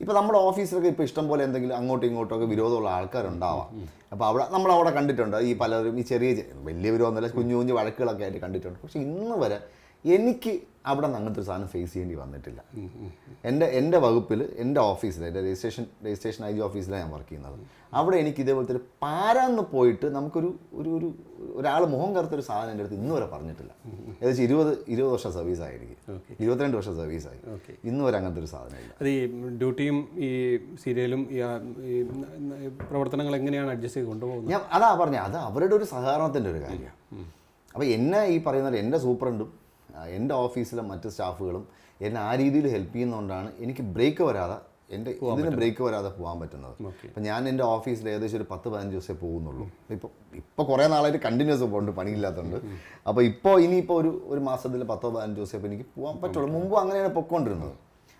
ഇപ്പോൾ നമ്മുടെ ഓഫീസിലൊക്കെ ഇപ്പോൾ ഇഷ്ടം പോലെ എന്തെങ്കിലും അങ്ങോട്ടും ഇങ്ങോട്ടും ഒക്കെ വിരോധമുള്ള ആൾക്കാരുണ്ടാവാം. അപ്പോൾ അവിടെ നമ്മൾ അവിടെ കണ്ടിട്ടുണ്ട്. ഈ പലരും ഈ ചെറിയ വലിയ വിരോധമല്ല കുഞ്ഞു കുഞ്ഞു വഴക്കുകളൊക്കെ ആയിട്ട് കണ്ടിട്ടുണ്ട്. പക്ഷേ ഇന്ന് വരെ എനിക്ക് അവിടെ നിന്ന് അങ്ങനത്തെ ഒരു സാധനം ഫേസ് ചെയ്യേണ്ടി വന്നിട്ടില്ല. എന്റെ എന്റെ വകുപ്പിൽ എന്റെ ഓഫീസിൽ എന്റെ രജിസ്ട്രേഷൻ രജിസ്ട്രേഷൻ ഐ ജി ഓഫീസിലാണ് ഞാൻ വർക്ക് ചെയ്യുന്നത്. അവിടെ എനിക്ക് ഇതേപോലത്തെ ഒരു പാരാന്ന് പോയിട്ട് നമുക്കൊരു ഒരു ഒരു ഒരാൾ മുഖം കറുത്തൊരു സാധനം എന്റെ അടുത്ത് ഇന്ന് വരെ പറഞ്ഞിട്ടില്ല. ഏകദേശം ഇരുപത് ഇരുപത് വർഷം സർവീസ് ആയിരിക്കും ഇരുപത്തിരണ്ട് വർഷം സർവീസ് ആയി. ഇന്ന് വരെ അങ്ങനത്തെ ഒരു സാധനമില്ല അത് ഈ ഡ്യൂട്ടിയും ഈ സീരിയലും ഈ പ്രവർത്തനങ്ങൾ എങ്ങനെയാണ് അഡ്ജസ്റ്റ് ചെയ്ത് കൊണ്ടുപോകുന്നത്? ഞാൻ അതാ പറഞ്ഞത് അത് അവരുടെ ഒരു സഹകരണത്തിന്റെ ഒരു കാര്യമാണ്. അപ്പോൾ എന്നെ ഈ പറയുന്നത് എന്റെ സൂപ്രണ്ടും എന്റെ ഓഫീസിലെ മറ്റ് സ്റ്റാഫുകളും എന്നെ ആ രീതിയിൽ ഹെൽപ്പ് ചെയ്യുന്നതുകൊണ്ടാണ് എനിക്ക് ബ്രേക്ക് വരാതെ എന്റെ ഇതിന് ബ്രേക്ക് വരാതെ പോകാൻ പറ്റുന്നത്. അപ്പം ഞാൻ എന്റെ ഓഫീസിൽ ഏകദേശം ഒരു പത്ത് പതിനഞ്ച് ദിവസമേ പോകുന്നുള്ളൂ. ഇപ്പോൾ ഇപ്പോൾ കുറേ നാളായിട്ട് കണ്ടിന്യൂസ് പോകുന്നുണ്ട് പണിയില്ലാത്തതുകൊണ്ട്. അപ്പോൾ ഇപ്പോൾ ഇനിയിപ്പോൾ ഒരു ഒരു മാസത്തിൽ പത്തോ പതിനഞ്ച് ദിവസം ഇപ്പോൾ എനിക്ക് പോകാൻ പറ്റുള്ളൂ. മുമ്പ് അങ്ങനെയാണ് പൊയ്ക്കൊണ്ടിരുന്നത്.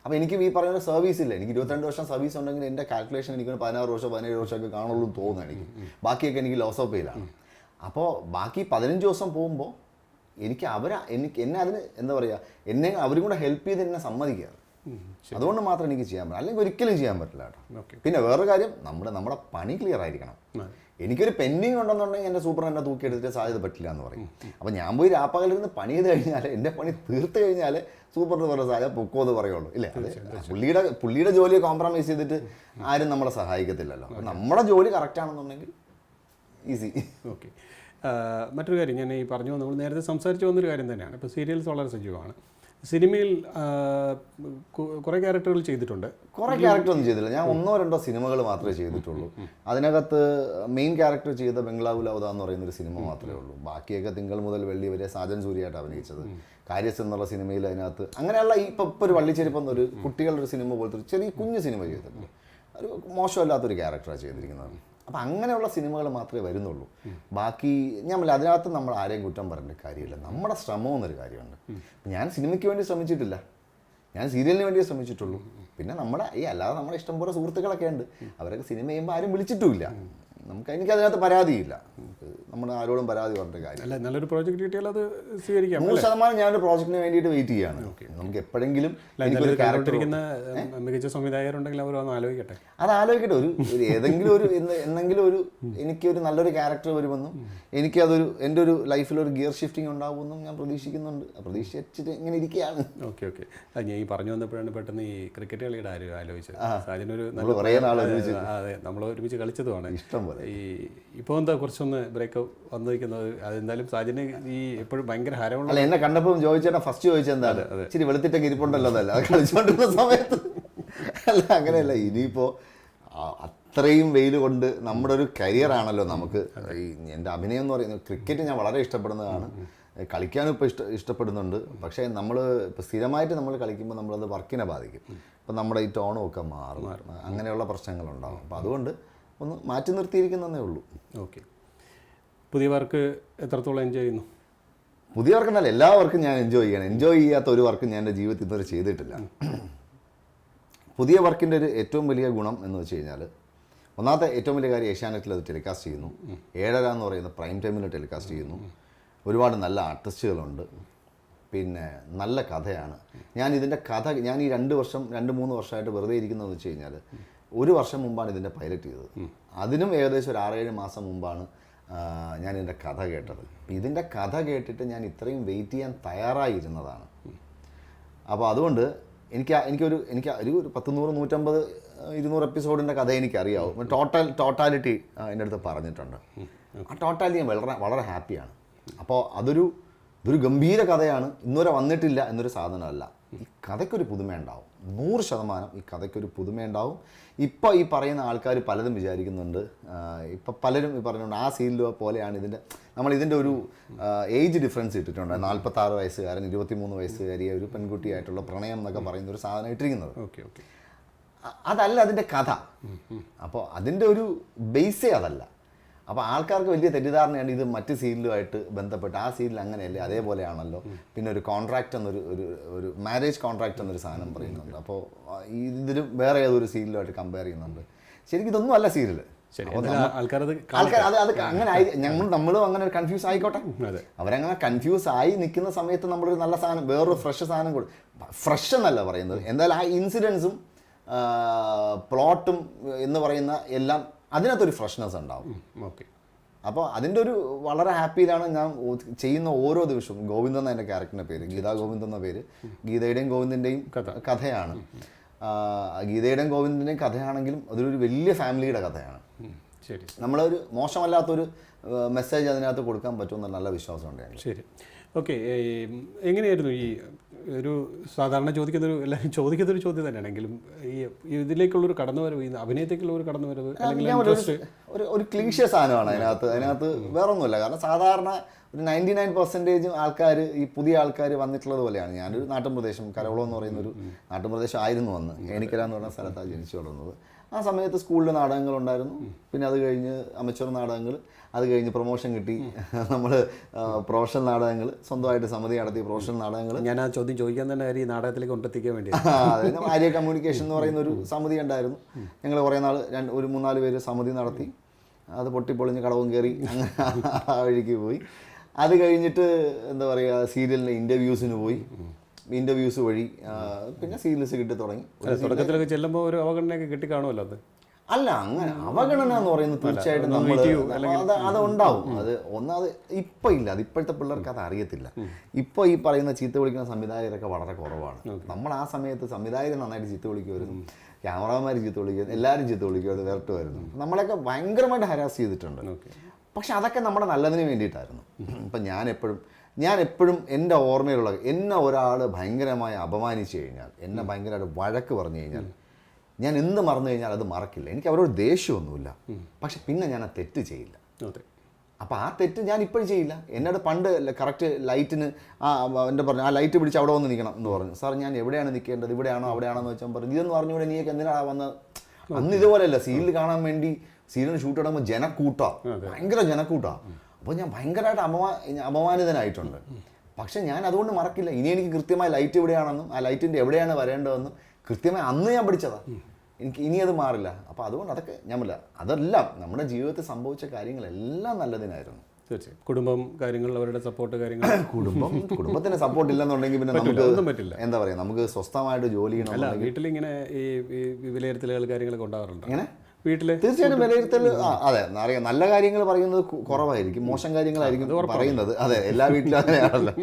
അപ്പോൾ എനിക്ക് ഈ പറയുന്ന സർവീസ് ഇല്ല. എനിക്ക് ഇരുപത്തിരണ്ട് വർഷം സർവീസ് ഉണ്ടെങ്കിൽ എന്റെ കാൽക്കുലേഷൻ എനിക്ക് പതിനാറ് വർഷം പതിനേഴ് വർഷമൊക്കെ കാണുള്ളൂ എന്ന് തോന്നുന്നു എനിക്ക്. ബാക്കിയൊക്കെ എനിക്ക് ലോസ് ഓഫ് പേയിലാണ് അപ്പോൾ ബാക്കി പതിനഞ്ച് ദിവസം പോകുമ്പോൾ എനിക്ക് അവർ എനിക്ക് എന്നെ അതിന് എന്താ പറയുക എന്നെ അവരും കൂടെ ഹെൽപ്പ് ചെയ്ത് എന്നെ സമ്മതിക്കുക. അതുകൊണ്ട് മാത്രം എനിക്ക് ചെയ്യാൻ പറ്റില്ല. അല്ലെങ്കിൽ ഒരിക്കലും ചെയ്യാൻ പറ്റില്ല കേട്ടോ. പിന്നെ വേറൊരു കാര്യം നമ്മുടെ നമ്മുടെ പണി ക്ലിയർ ആയിരിക്കണം. എനിക്കൊരു പെൻഡിങ് ഉണ്ടെന്നുണ്ടെങ്കിൽ എന്റെ സൂപ്പർ എന്നെ തൂക്കിയെടുത്തിട്ട് സാധ്യത പറ്റില്ല എന്ന് പറയും. അപ്പോൾ ഞാൻ പോയി രാപ്പകലിരുന്ന് പണി ചെയ്ത് കഴിഞ്ഞാൽ എന്റെ പണി തീർത്ത് കഴിഞ്ഞാൽ സൂപ്പറിന് പറഞ്ഞ സാധ്യത പൊക്കോ എന്ന് പറയുള്ളൂ. ഇല്ലേ? പുള്ളിയുടെ പുള്ളിയുടെ ജോലിയെ കോംപ്രമൈസ് ചെയ്തിട്ട് ആരും നമ്മളെ സഹായിക്കത്തില്ലല്ലോ. നമ്മുടെ ജോലി കറക്റ്റ് ആണെന്നുണ്ടെങ്കിൽ ഈസി ഓക്കെ. മറ്റൊരു കാര്യം ഞാൻ ഈ പറഞ്ഞു നമ്മൾ നേരത്തെ സംസാരിച്ചു വന്നൊരു കാര്യം തന്നെയാണ്. ഇപ്പോൾ സീരിയൽസ് വളരെ സജീവമാണ്. സിനിമയിൽ കുറേ ക്യാരക്ടറുകൾ ചെയ്തിട്ടുണ്ട്. കുറേ ക്യാരക്ടർ ഒന്നും ചെയ്തില്ല. ഞാൻ ഒന്നോ രണ്ടോ സിനിമകൾ മാത്രമേ ചെയ്തിട്ടുള്ളൂ. അതിനകത്ത് മെയിൻ ക്യാരക്ടർ ചെയ്ത ബംഗ്ലാവ് ലവത എന്ന് പറയുന്ന ഒരു സിനിമ മാത്രമേ ഉള്ളൂ. ബാക്കിയൊക്കെ തിങ്കൾ മുതൽ വെള്ളി വരെ സാജൻ സൂര്യയായിട്ട് അഭിനയിച്ചത്. കാര്യസ് എന്നുള്ള സിനിമയിൽ അതിനകത്ത് അങ്ങനെയുള്ള ഈ ഇപ്പം ഇപ്പോൾ ഒരു വള്ളിച്ചെരിപ്പം എന്നൊരു കുട്ടികളുടെ ഒരു സിനിമ പോലത്തെ ഒരു ചെറിയ കുഞ്ഞു സിനിമ ചെയ്തിട്ടുണ്ട്. ഒരു മോശമല്ലാത്തൊരു ക്യാരക്ടറാണ് ചെയ്തിരിക്കുന്നത്. അപ്പം അങ്ങനെയുള്ള സിനിമകൾ മാത്രമേ വരുന്നുള്ളൂ. ബാക്കി പറഞ്ഞില്ല അതിനകത്ത് നമ്മൾ ആരെയും കുറ്റം പറയേണ്ട കാര്യമില്ല. നമ്മുടെ ശ്രമം എന്നൊരു കാര്യമുണ്ട്. ഞാൻ സിനിമയ്ക്ക് വേണ്ടി ശ്രമിച്ചിട്ടില്ല. ഞാൻ സീരിയലിന് വേണ്ടിയേ ശ്രമിച്ചിട്ടുള്ളൂ. പിന്നെ നമ്മുടെ ഈ അല്ലാതെ നമ്മുടെ ഇഷ്ടംപോലെ സുഹൃത്തുക്കളൊക്കെ ഉണ്ട്. അവരൊക്കെ സിനിമ ചെയ്യുമ്പോൾ ആരും വിളിച്ചിട്ടുമില്ല. നമുക്ക് എനിക്ക് അതിനകത്ത് പരാതിയില്ല. നമുക്ക് നമ്മൾ ആരോടും പരാതി പറഞ്ഞ കാര്യം അല്ല നല്ലൊരു പ്രോജക്റ്റ് കിട്ടിയാൽ അത് സ്വീകരിക്കാം നൂറ് ശതമാനം ഞാനൊരു പ്രോജക്റ്റിന് വേണ്ടിയിട്ട് വെയിറ്റ് ചെയ്യാണ്. നമുക്ക് എപ്പോഴെങ്കിലും മികച്ച സംവിധായകരുണ്ടെങ്കിൽ അവർ ഒന്ന് ആലോചിക്കട്ടെ. അത് ആലോചിക്കട്ടെ. ഒരു ഒരു ഏതെങ്കിലും ഒരു എന്തെങ്കിലും ഒരു എനിക്കൊരു നല്ലൊരു ക്യാരക്ടർ വരുമെന്നും എനിക്കതൊരു എന്റെ ഒരു ലൈഫിൽ ഒരു ഗിയർ ഷിഫ്റ്റിംഗ് ഉണ്ടാവുമെന്നും ഞാൻ പ്രതീക്ഷിക്കുന്നുണ്ട്. പ്രതീക്ഷിച്ചിട്ട് ഇങ്ങനെ ഇരിക്കുകയാണ്. ഓക്കെ ഓക്കെ ഞാൻ ഈ പറഞ്ഞു വന്നപ്പോഴാണ് പെട്ടെന്ന് ഈ ക്രിക്കറ്റ് കളിയുടെ ആരും ആലോചിച്ചത്. സാജനൊരു നമ്മൾ ഒരുമിച്ച് കളിച്ചതുമാണ്. ഇഷ്ടം പോലെ. ഈ ഇപ്പോൾ എന്താ കുറച്ചൊന്ന് ബ്രേക്ക് വന്നിരിക്കുന്നത്? അതെന്തായാലും സാജന് ഈ എപ്പോഴും ഭയങ്കര ഹരമുള്ള അല്ല എന്നെ കണ്ടപ്പോൾ ചോദിച്ചേട്ടാ ഫസ്റ്റ് ചോദിച്ചത് എന്താണ്? ഇച്ചിരി വെളുത്തിട്ടൊക്കെ ഇരിപ്പുണ്ടല്ലോ അതല്ല അത് കളിച്ചുകൊണ്ടിരുന്ന സമയത്ത്. അല്ല അങ്ങനെയല്ല. ഇനിയിപ്പോൾ അത്രയും വെയിൽ കൊണ്ട് നമ്മുടെ ഒരു കരിയറാണല്ലോ നമുക്ക്. ഈ എന്റെ അഭിനയം എന്ന് പറയുന്നത് ക്രിക്കറ്റ് ഞാൻ വളരെ ഇഷ്ടപ്പെടുന്നതാണ്. കളിക്കാനും ഇപ്പോൾ ഇഷ്ട ഇഷ്ടപ്പെടുന്നുണ്ട്. പക്ഷേ നമ്മൾ ഇപ്പോൾ സ്ഥിരമായിട്ട് നമ്മൾ കളിക്കുമ്പോൾ നമ്മളത് വർക്കിനെ ബാധിക്കും. ഇപ്പം നമ്മുടെ ഈ ടോണും ഒക്കെ മാറും. അങ്ങനെയുള്ള പ്രശ്നങ്ങളുണ്ടാകും അപ്പോൾ അതുകൊണ്ട് ഒന്ന് മാറ്റി നിർത്തിയിരിക്കുന്നതേ ഉള്ളൂ. ഓക്കെ. പുതിയ വർക്ക് എത്രത്തോളം എൻജോയ് ചെയ്യുന്നു? പുതിയ എല്ലാ വർക്കും ഞാൻ എൻജോയ് ചെയ്യണം. എൻജോയ് ചെയ്യാത്ത ഒരു വർക്കും ഞാൻ എന്റെ ജീവിതത്തിൽ ഇതുവരെ ചെയ്തിട്ടില്ല. പുതിയ വർക്കിന്റെ ഒരു ഏറ്റവും വലിയ ഗുണം എന്ന് വെച്ച് കഴിഞ്ഞാൽ ഒന്നാമത്തെ ഏറ്റവും വലിയ കാര്യം ഏഷ്യാനെറ്റിൽ അത് ടെലികാസ്റ്റ് ചെയ്യുന്നു. ഏഴര എന്ന് പറയുന്ന പ്രൈം ടൈമിൽ ടെലികാസ്റ്റ് ചെയ്യുന്നു. ഒരുപാട് നല്ല ആർട്ടിസ്റ്റുകളുണ്ട് പിന്നെ നല്ല കഥയാണ്. ഞാൻ ഇതിന്റെ കഥ ഞാൻ ഈ രണ്ട് വർഷം രണ്ട് മൂന്ന് വർഷമായിട്ട് വെറുതെ ഇരിക്കുന്നതെന്ന് വെച്ച് കഴിഞ്ഞാൽ ഒരു വർഷം മുമ്പാണ് ഇതിന്റെ പൈലറ്റ് ചെയ്തത്. അതിനും ഏകദേശം ഒരു ആറേഴ് മാസം മുമ്പാണ് ഞാൻ ഇതിന്റെ കഥ കേട്ടത്. ഇതിന്റെ കഥ കേട്ടിട്ട് ഞാൻ ഇത്രയും വെയിറ്റ് ചെയ്യാൻ തയ്യാറായിരുന്നതാണ്. അപ്പോൾ അതുകൊണ്ട് എനിക്ക് എനിക്കൊരു എനിക്ക് ഒരു ഒരു പത്ത് നൂറ് നൂറ്റമ്പത് ഇരുന്നൂറ് എപ്പിസോഡിന്റെ കഥ എനിക്കറിയാവും. ടോട്ടൽ ടോട്ടാലിറ്റി എന്റെ അടുത്ത് പറഞ്ഞിട്ടുണ്ട്. ആ ടോട്ടാലിറ്റി ഞാൻ വളരെ വളരെ ഹാപ്പിയാണ് അപ്പോൾ അതൊരു ഇതൊരു ഗംഭീര കഥയാണ്. ഇന്നുവരെ വന്നിട്ടില്ല എന്നൊരു സാധനമല്ല. ഈ കഥയ്ക്കൊരു പുതുമയുണ്ടാവും. നൂറ് ശതമാനം ഈ കഥയ്ക്കൊരു പുതുമയുണ്ടാവും. ഇപ്പോൾ ഈ പറയുന്ന ആൾക്കാർ പലതും വിചാരിക്കുന്നുണ്ട്. ഇപ്പം പലരും ഈ പറഞ്ഞുകൊണ്ട് ആ സീനിൽ പോലെയാണ് ഇതിന്റെ നമ്മൾ ഇതിന്റെ ഒരു ഏജ് ഡിഫറൻസ് ഇട്ടിട്ടുണ്ട്. നാൽപ്പത്താറ് വയസ്സുകാരൻ ഇരുപത്തിമൂന്ന് വയസ്സുകാരിയെ ഒരു പെൺകുട്ടിയായിട്ടുള്ള പ്രണയം എന്നൊക്കെ പറയുന്ന ഒരു സാധനം ഇട്ടിരിക്കുന്നത്. Okay okay. അതല്ല അതിന്റെ കഥ. അപ്പോൾ അതിന്റെ ഒരു ബേസേ അതല്ല. അപ്പോൾ ആൾക്കാർക്ക് വലിയ തെറ്റിദ്ധാരണയാണ് ഇത് മറ്റ് സീരിയലുമായിട്ട് ബന്ധപ്പെട്ട്. ആ സീരിയൽ അങ്ങനെയല്ലേ? അതേപോലെയാണല്ലോ. പിന്നെ ഒരു കോൺട്രാക്റ്റ് എന്നൊരു ഒരു ഒരു മാരേജ് കോൺട്രാക്റ്റ് എന്നൊരു സാധനം പറയുന്നുണ്ട്. അപ്പോൾ ഇതിലും വേറെ ഏതൊരു സീരിയലുമായിട്ട് കമ്പയർ ചെയ്യുന്നുണ്ട്? ശരിക്കും ഇതൊന്നും അല്ല സീരിയൽ ആൾക്കാരത് ആൾക്കാർ അത് അത് അങ്ങനെ ആയി ഞങ്ങൾ നമ്മളും അങ്ങനെ ഒരു കൺഫ്യൂസ് ആയിക്കോട്ടെ. അവരങ്ങനെ കൺഫ്യൂസ് ആയി നിൽക്കുന്ന സമയത്ത് നമ്മളൊരു നല്ല സാധനം വേറൊരു ഫ്രഷ് സാധനം കൊടു ഫ്രഷ് എന്നല്ല പറയുന്നത്. എന്തായാലും ആ ഇൻസിഡൻസും പ്ലോട്ടും എന്ന് പറയുന്ന എല്ലാം അതിനകത്തൊരു ഫ്രഷ്നെസ് ഉണ്ടാവും. ഓക്കെ അപ്പോൾ അതിന്റെ ഒരു വളരെ ഹാപ്പിയിലാണ് ഞാൻ ചെയ്യുന്ന ഓരോ ദിവസവും. ഗോവിന്ദൻ എന്ന എന്റെ ക്യാരക്ടറിന്റെ പേര് ഗീതാ ഗോവിന്ദൻ എന്ന പേര്. ഗീതയുടെയും ഗോവിന്ദന്റെയും കഥയാണ്. ഗീതയുടെയും ഗോവിന്ദന്റെയും കഥയാണെങ്കിലും അതൊരു വലിയ ഫാമിലിയുടെ കഥയാണ്. ശരി നമ്മളൊരു മോശമല്ലാത്തൊരു മെസ്സേജ് അതിനകത്ത് കൊടുക്കാൻ പറ്റുമെന്ന നല്ല വിശ്വാസമുണ്ട് ശരി. ഓക്കെ എങ്ങനെയായിരുന്നു ഈ ഒരു സാധാരണ ചോദിക്കുന്നൊരു എല്ലാവരും ചോദിക്കുന്നൊരു ചോദ്യം തന്നെയാണെങ്കിലും ഈ ഇതിലേക്കുള്ളൊരു കടന്നുവരവ് ഈ അഭിനയത്തേക്കുള്ള ഒരു കടന്നുവരവ് അല്ലെങ്കിൽ ഒരു- ഇൻട്രസ്റ്റ് ഒരു ഒരു ക്ലീഷ്യ സാധനമാണ് അതിനകത്ത്. അതിനകത്ത് വേറെ ഒന്നുമില്ല കാരണം സാധാരണ ഒരു നയന്റി നയൻ പെർസെന്റേജും ആൾക്കാർ ഈ പുതിയ ആൾക്കാർ വന്നിട്ടുള്ളത് പോലെയാണ്. ഞാനൊരു നാട്ടിൻ പ്രദേശം കരവളം എന്ന് പറയുന്ന ഒരു നാട്ടിൻ പ്രദേശം ആയിരുന്നു വന്ന് ഏണിക്കര എന്ന് പറഞ്ഞ സ്ഥലത്താണ് ജനിച്ചു വളർന്നത് ആ സമയത്ത് സ്കൂളിൽ നാടകങ്ങളുണ്ടായിരുന്നു. പിന്നെ അത് കഴിഞ്ഞ് അമച്ചർ നാടകങ്ങൾ അത് കഴിഞ്ഞ് പ്രൊമോഷൻ കിട്ടി. നമ്മൾ പ്രൊഫഷണൽ നാടകങ്ങൾ സ്വന്തമായിട്ട് സമിതി നടത്തി പ്രൊഫഷണൽ നാടകങ്ങൾ ഞാൻ ആ ചോദ്യം ചോദിക്കാൻ തന്നെ കാര്യം ഈ നാടകത്തിലേക്ക് കൊണ്ടെത്തിക്കാൻ വേണ്ടി. ആര്യ കമ്മ്യൂണിക്കേഷൻ എന്ന് പറയുന്ന ഒരു സമിതി ഉണ്ടായിരുന്നു. ഞങ്ങൾ കുറേ നാൾ രണ്ട് ഒരു മൂന്നാൽ പേര് സമിതി നടത്തി. അത് പൊട്ടിപ്പൊളിഞ്ഞ് കടവും കയറി അങ്ങനെ ആ വഴിക്ക് പോയി. അത് കഴിഞ്ഞിട്ട് എന്താ പറയുക സീരിയലിന്റെ ഇന്റർവ്യൂസിന് പോയി. ഇന്റർവ്യൂസ് വഴി പിന്നെ സീരിയൽസ് കിട്ടി തുടങ്ങി. തുടക്കത്തിലൊക്കെ ചെല്ലുമ്പോൾ ഒരു അവഗണനയൊക്കെ കിട്ടി കാണുമല്ലോ അത്? അല്ല അങ്ങനെ അവഗണന എന്ന് പറയുന്നത് തീർച്ചയായിട്ടും നമ്മൾ അത് അത് ഉണ്ടാവും അത് ഒന്നാമത് ഇപ്പം ഇല്ല അത് ഇപ്പോഴത്തെ പിള്ളേർക്ക് അത് അറിയത്തില്ല. ഇപ്പോൾ ഈ പറയുന്ന ചീത്ത വിളിക്കുന്ന സംവിധായകരൊക്കെ വളരെ കുറവാണ്. നമ്മൾ ആ സമയത്ത് സംവിധായകർ നന്നായിട്ട് ചീത്ത വിളിക്കുമായിരുന്നു. ക്യാമറമാർ ചീത്ത വിളിക്കുന്നു എല്ലാവരും ചീത്ത വിളിക്കുമായിരുന്നു വിരട്ടുമായിരുന്നു. നമ്മളെയൊക്കെ ഭയങ്കരമായിട്ട് ഹരാസ് ചെയ്തിട്ടുണ്ട്. പക്ഷെ അതൊക്കെ നമ്മുടെ നല്ലതിന് വേണ്ടിയിട്ടായിരുന്നു. ഇപ്പം ഞാൻ എപ്പോഴും ഞാൻ എപ്പോഴും എന്റെ ഓർമ്മയിലുള്ള എന്നെ ഒരാൾ ഭയങ്കരമായി അപമാനിച്ചു കഴിഞ്ഞാൽ എന്നെ ഭയങ്കരമായിട്ട് വഴക്ക് പറഞ്ഞു കഴിഞ്ഞാൽ ഞാൻ എന്ത് മറന്നു കഴിഞ്ഞാൽ അത് മറക്കില്ല. എനിക്ക് അവരോട് ദേഷ്യമൊന്നുമില്ല. പക്ഷെ പിന്നെ ഞാൻ ആ തെറ്റ് ചെയ്യില്ല. അപ്പോൾ ആ തെറ്റ് ഞാൻ ഇപ്പോഴും ചെയ്യില്ല. എന്നോട് പണ്ട് കറക്റ്റ് ലൈറ്റിന് ആ എന്റെ പറഞ്ഞു ആ ലൈറ്റ് പിടിച്ച് അവിടെ വന്ന് നിൽക്കണം എന്ന് പറഞ്ഞു. സാർ ഞാൻ എവിടെയാണ് നിൽക്കേണ്ടത്? ഇവിടെയാണോ? അവിടെയാണോ എന്ന് വെച്ചാൽ പറഞ്ഞു ഇതെന്ന് പറഞ്ഞുകൂടെ നീയൊക്കെ എന്തിനാണ് വന്ന് അന്ന് ഇതുപോലെയല്ല സീരിയൽ കാണാൻ വേണ്ടി സീരിയൽ ഷൂട്ട് ഇടുമ്പോൾ ജനക്കൂട്ടാ. ഭയങ്കര ജനക്കൂട്ടാ. അപ്പോൾ ഞാൻ ഭയങ്കരമായിട്ട് അപമാ അപമാനിതനായിട്ടുണ്ട്. പക്ഷെ ഞാൻ അതുകൊണ്ട് മറക്കില്ല. ഇനി എനിക്ക് കൃത്യമായി ലൈറ്റ് എവിടെയാണെന്നും ആ ലൈറ്റിന്റെ എവിടെയാണ് വരേണ്ടതെന്നും കൃത്യമായി അന്ന് ഞാൻ പഠിച്ചതാണ് എനിക്ക് ഇനി അത് മാറില്ല. അപ്പോൾ അതുകൊണ്ട് അതൊക്കെ ഞാൻ പറയില്ല അതെല്ലാം നമ്മുടെ ജീവിതത്തിൽ സംഭവിച്ച കാര്യങ്ങളെല്ലാം നല്ലതിനായിരുന്നു. തീർച്ചയായും. കുടുംബം കാര്യങ്ങൾ അവരുടെ സപ്പോർട്ട് കാര്യങ്ങൾ. കുടുംബം കുടുംബത്തിന് സപ്പോർട്ട് ഇല്ലെന്നുണ്ടെങ്കിൽ പിന്നെ നമുക്ക് പറ്റില്ല. എന്താ പറയുക നമുക്ക് സ്വസ്ഥമായിട്ട് ജോലി ചെയ്യണം വീട്ടിൽ ഇങ്ങനെ ഈ വിലയിരുത്തലുകൾ കാര്യങ്ങളൊക്കെ ഉണ്ടാവാറുണ്ട്? എങ്ങനെ? വീട്ടിൽ? തീർച്ചയായിട്ടും വിലയിരുത്തൽ അതെ. അറിയാം. നല്ല കാര്യങ്ങൾ പറയുന്നത് കുറവായിരിക്കും. മോശം കാര്യങ്ങളായിരിക്കും പറയുന്നത്. അതെ എല്ലാ വീട്ടിലും അങ്ങനെയാണല്ലോ.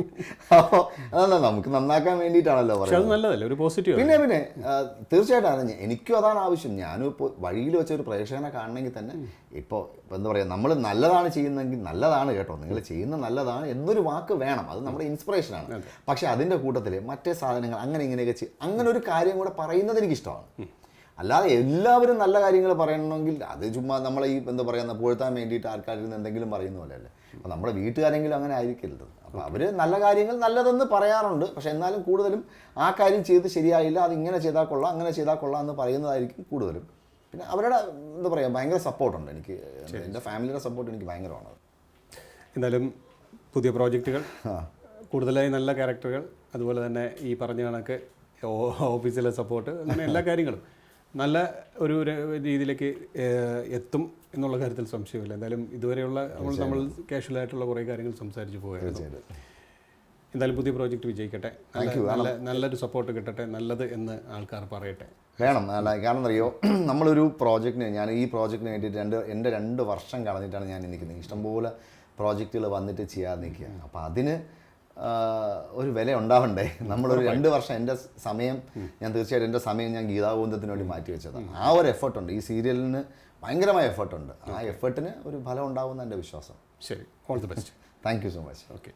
അപ്പോൾ അതല്ല നമുക്ക് നന്നാക്കാൻ വേണ്ടിയിട്ടാണല്ലോ പറയുന്നത്. നല്ലതല്ലേ? ഒരു പോസിറ്റീവ് പിന്നെ പിന്നെ തീർച്ചയായിട്ടും ആണ് എനിക്കും അതാണ് ആവശ്യം. ഞാനും ഇപ്പോൾ വഴിയിൽ വെച്ച ഒരു പ്രേക്ഷകനെ കാണണമെങ്കിൽ തന്നെ ഇപ്പോൾ ഇപ്പോൾ എന്താ പറയുക നമ്മൾ നല്ലതാണ് ചെയ്യുന്നതെങ്കിൽ നല്ലതാണ് കേട്ടോ. നിങ്ങൾ ചെയ്യുന്ന നല്ലതാണ് എന്നൊരു വാക്ക് വേണം. അത് നമ്മുടെ ഇൻസ്പിറേഷനാണ് പക്ഷെ അതിന്റെ കൂട്ടത്തിൽ മറ്റേ സാധനങ്ങൾ അങ്ങനെ ഇങ്ങനെയൊക്കെ അങ്ങനെ ഒരു കാര്യം കൂടെ പറയുന്നത് എനിക്കിഷ്ടമാണ്. അല്ലാതെ എല്ലാവരും നല്ല കാര്യങ്ങൾ പറയണമെങ്കിൽ അത് ചുമ്മാ നമ്മളെ ഈ എന്താ പറയുക പുഴത്താൻ വേണ്ടിയിട്ട് ആൾക്കാരിൽ നിന്ന് എന്തെങ്കിലും പറയുന്ന പോലെയല്ലേ. അപ്പോൾ നമ്മുടെ വീട്ടുകാരെങ്കിലും അങ്ങനെ ആയിരിക്കരുത്. അപ്പോൾ അവർ നല്ല കാര്യങ്ങൾ നല്ലതെന്ന് പറയാറുണ്ട്. പക്ഷെ എന്നാലും കൂടുതലും ആ കാര്യം ചെയ്ത് ശരിയായില്ല അത് ഇങ്ങനെ ചെയ്താൽ കൊള്ളാം അങ്ങനെ ചെയ്താൽ കൊള്ളാം എന്ന് പറയുന്നതായിരിക്കും കൂടുതലും. പിന്നെ അവരുടെ എന്താ പറയുക ഭയങ്കര സപ്പോർട്ടുണ്ട്. എനിക്ക് എന്റെ ഫാമിലിയുടെ സപ്പോർട്ട് എനിക്ക് ഭയങ്കരമാണ്. എന്നാലും പുതിയ പ്രോജക്റ്റുകൾ കൂടുതലായി നല്ല ക്യാരക്ടറുകൾ അതുപോലെ തന്നെ ഈ പറഞ്ഞ കണക്ക് ഓഫീസിലെ സപ്പോർട്ട് അങ്ങനെ എല്ലാ കാര്യങ്ങളും. നല്ല ഒരു രീതിയിലേക്ക് എത്തും എന്നുള്ള കാര്യത്തിൽ സംശയമില്ല. എന്തായാലും ഇതുവരെയുള്ള നമ്മൾ നമ്മൾ കാഷ്വലായിട്ടുള്ള കുറേ കാര്യങ്ങൾ സംസാരിച്ച് പോകുകയാണ് എന്തായാലും പുതിയ പ്രോജക്റ്റ് വിജയിക്കട്ടെ. നല്ല നല്ല നല്ലൊരു സപ്പോർട്ട് കിട്ടട്ടെ. നല്ലത് എന്ന് ആൾക്കാർ പറയട്ടെ. വേണം. അല്ല കാരണം അറിയോ നമ്മളൊരു പ്രോജക്റ്റിന് ഞാൻ ഈ പ്രോജക്റ്റിന് വേണ്ടിയിട്ട് രണ്ട് എന്റെ രണ്ട് വർഷം കളഞ്ഞിട്ടാണ് ഞാൻ നിൽക്കുന്നത്. ഇഷ്ടംപോലെ പ്രോജക്റ്റുകൾ വന്നിട്ട് ചെയ്യാതെ നിൽക്കുക. അപ്പോൾ അതിന് ഒരു വില ഉണ്ടാവണ്ടേ? നമ്മളൊരു രണ്ട് വർഷം എന്റെ സമയം ഞാൻ തീർച്ചയായിട്ടും എന്റെ സമയം ഞാൻ ഗീതാഗോവിന്ദത്തിന് വേണ്ടി മാറ്റി വെച്ചതാണ് ആ ഒരു എഫർട്ടുണ്ട്. ഈ സീരിയലിന് ഭയങ്കരമായ എഫർട്ടുണ്ട്. ആ എഫർട്ടിന് ഒരു ഫലം ഉണ്ടാവുമെന്ന് എന്റെ വിശ്വാസം. ശരി. All the best thank you so much okay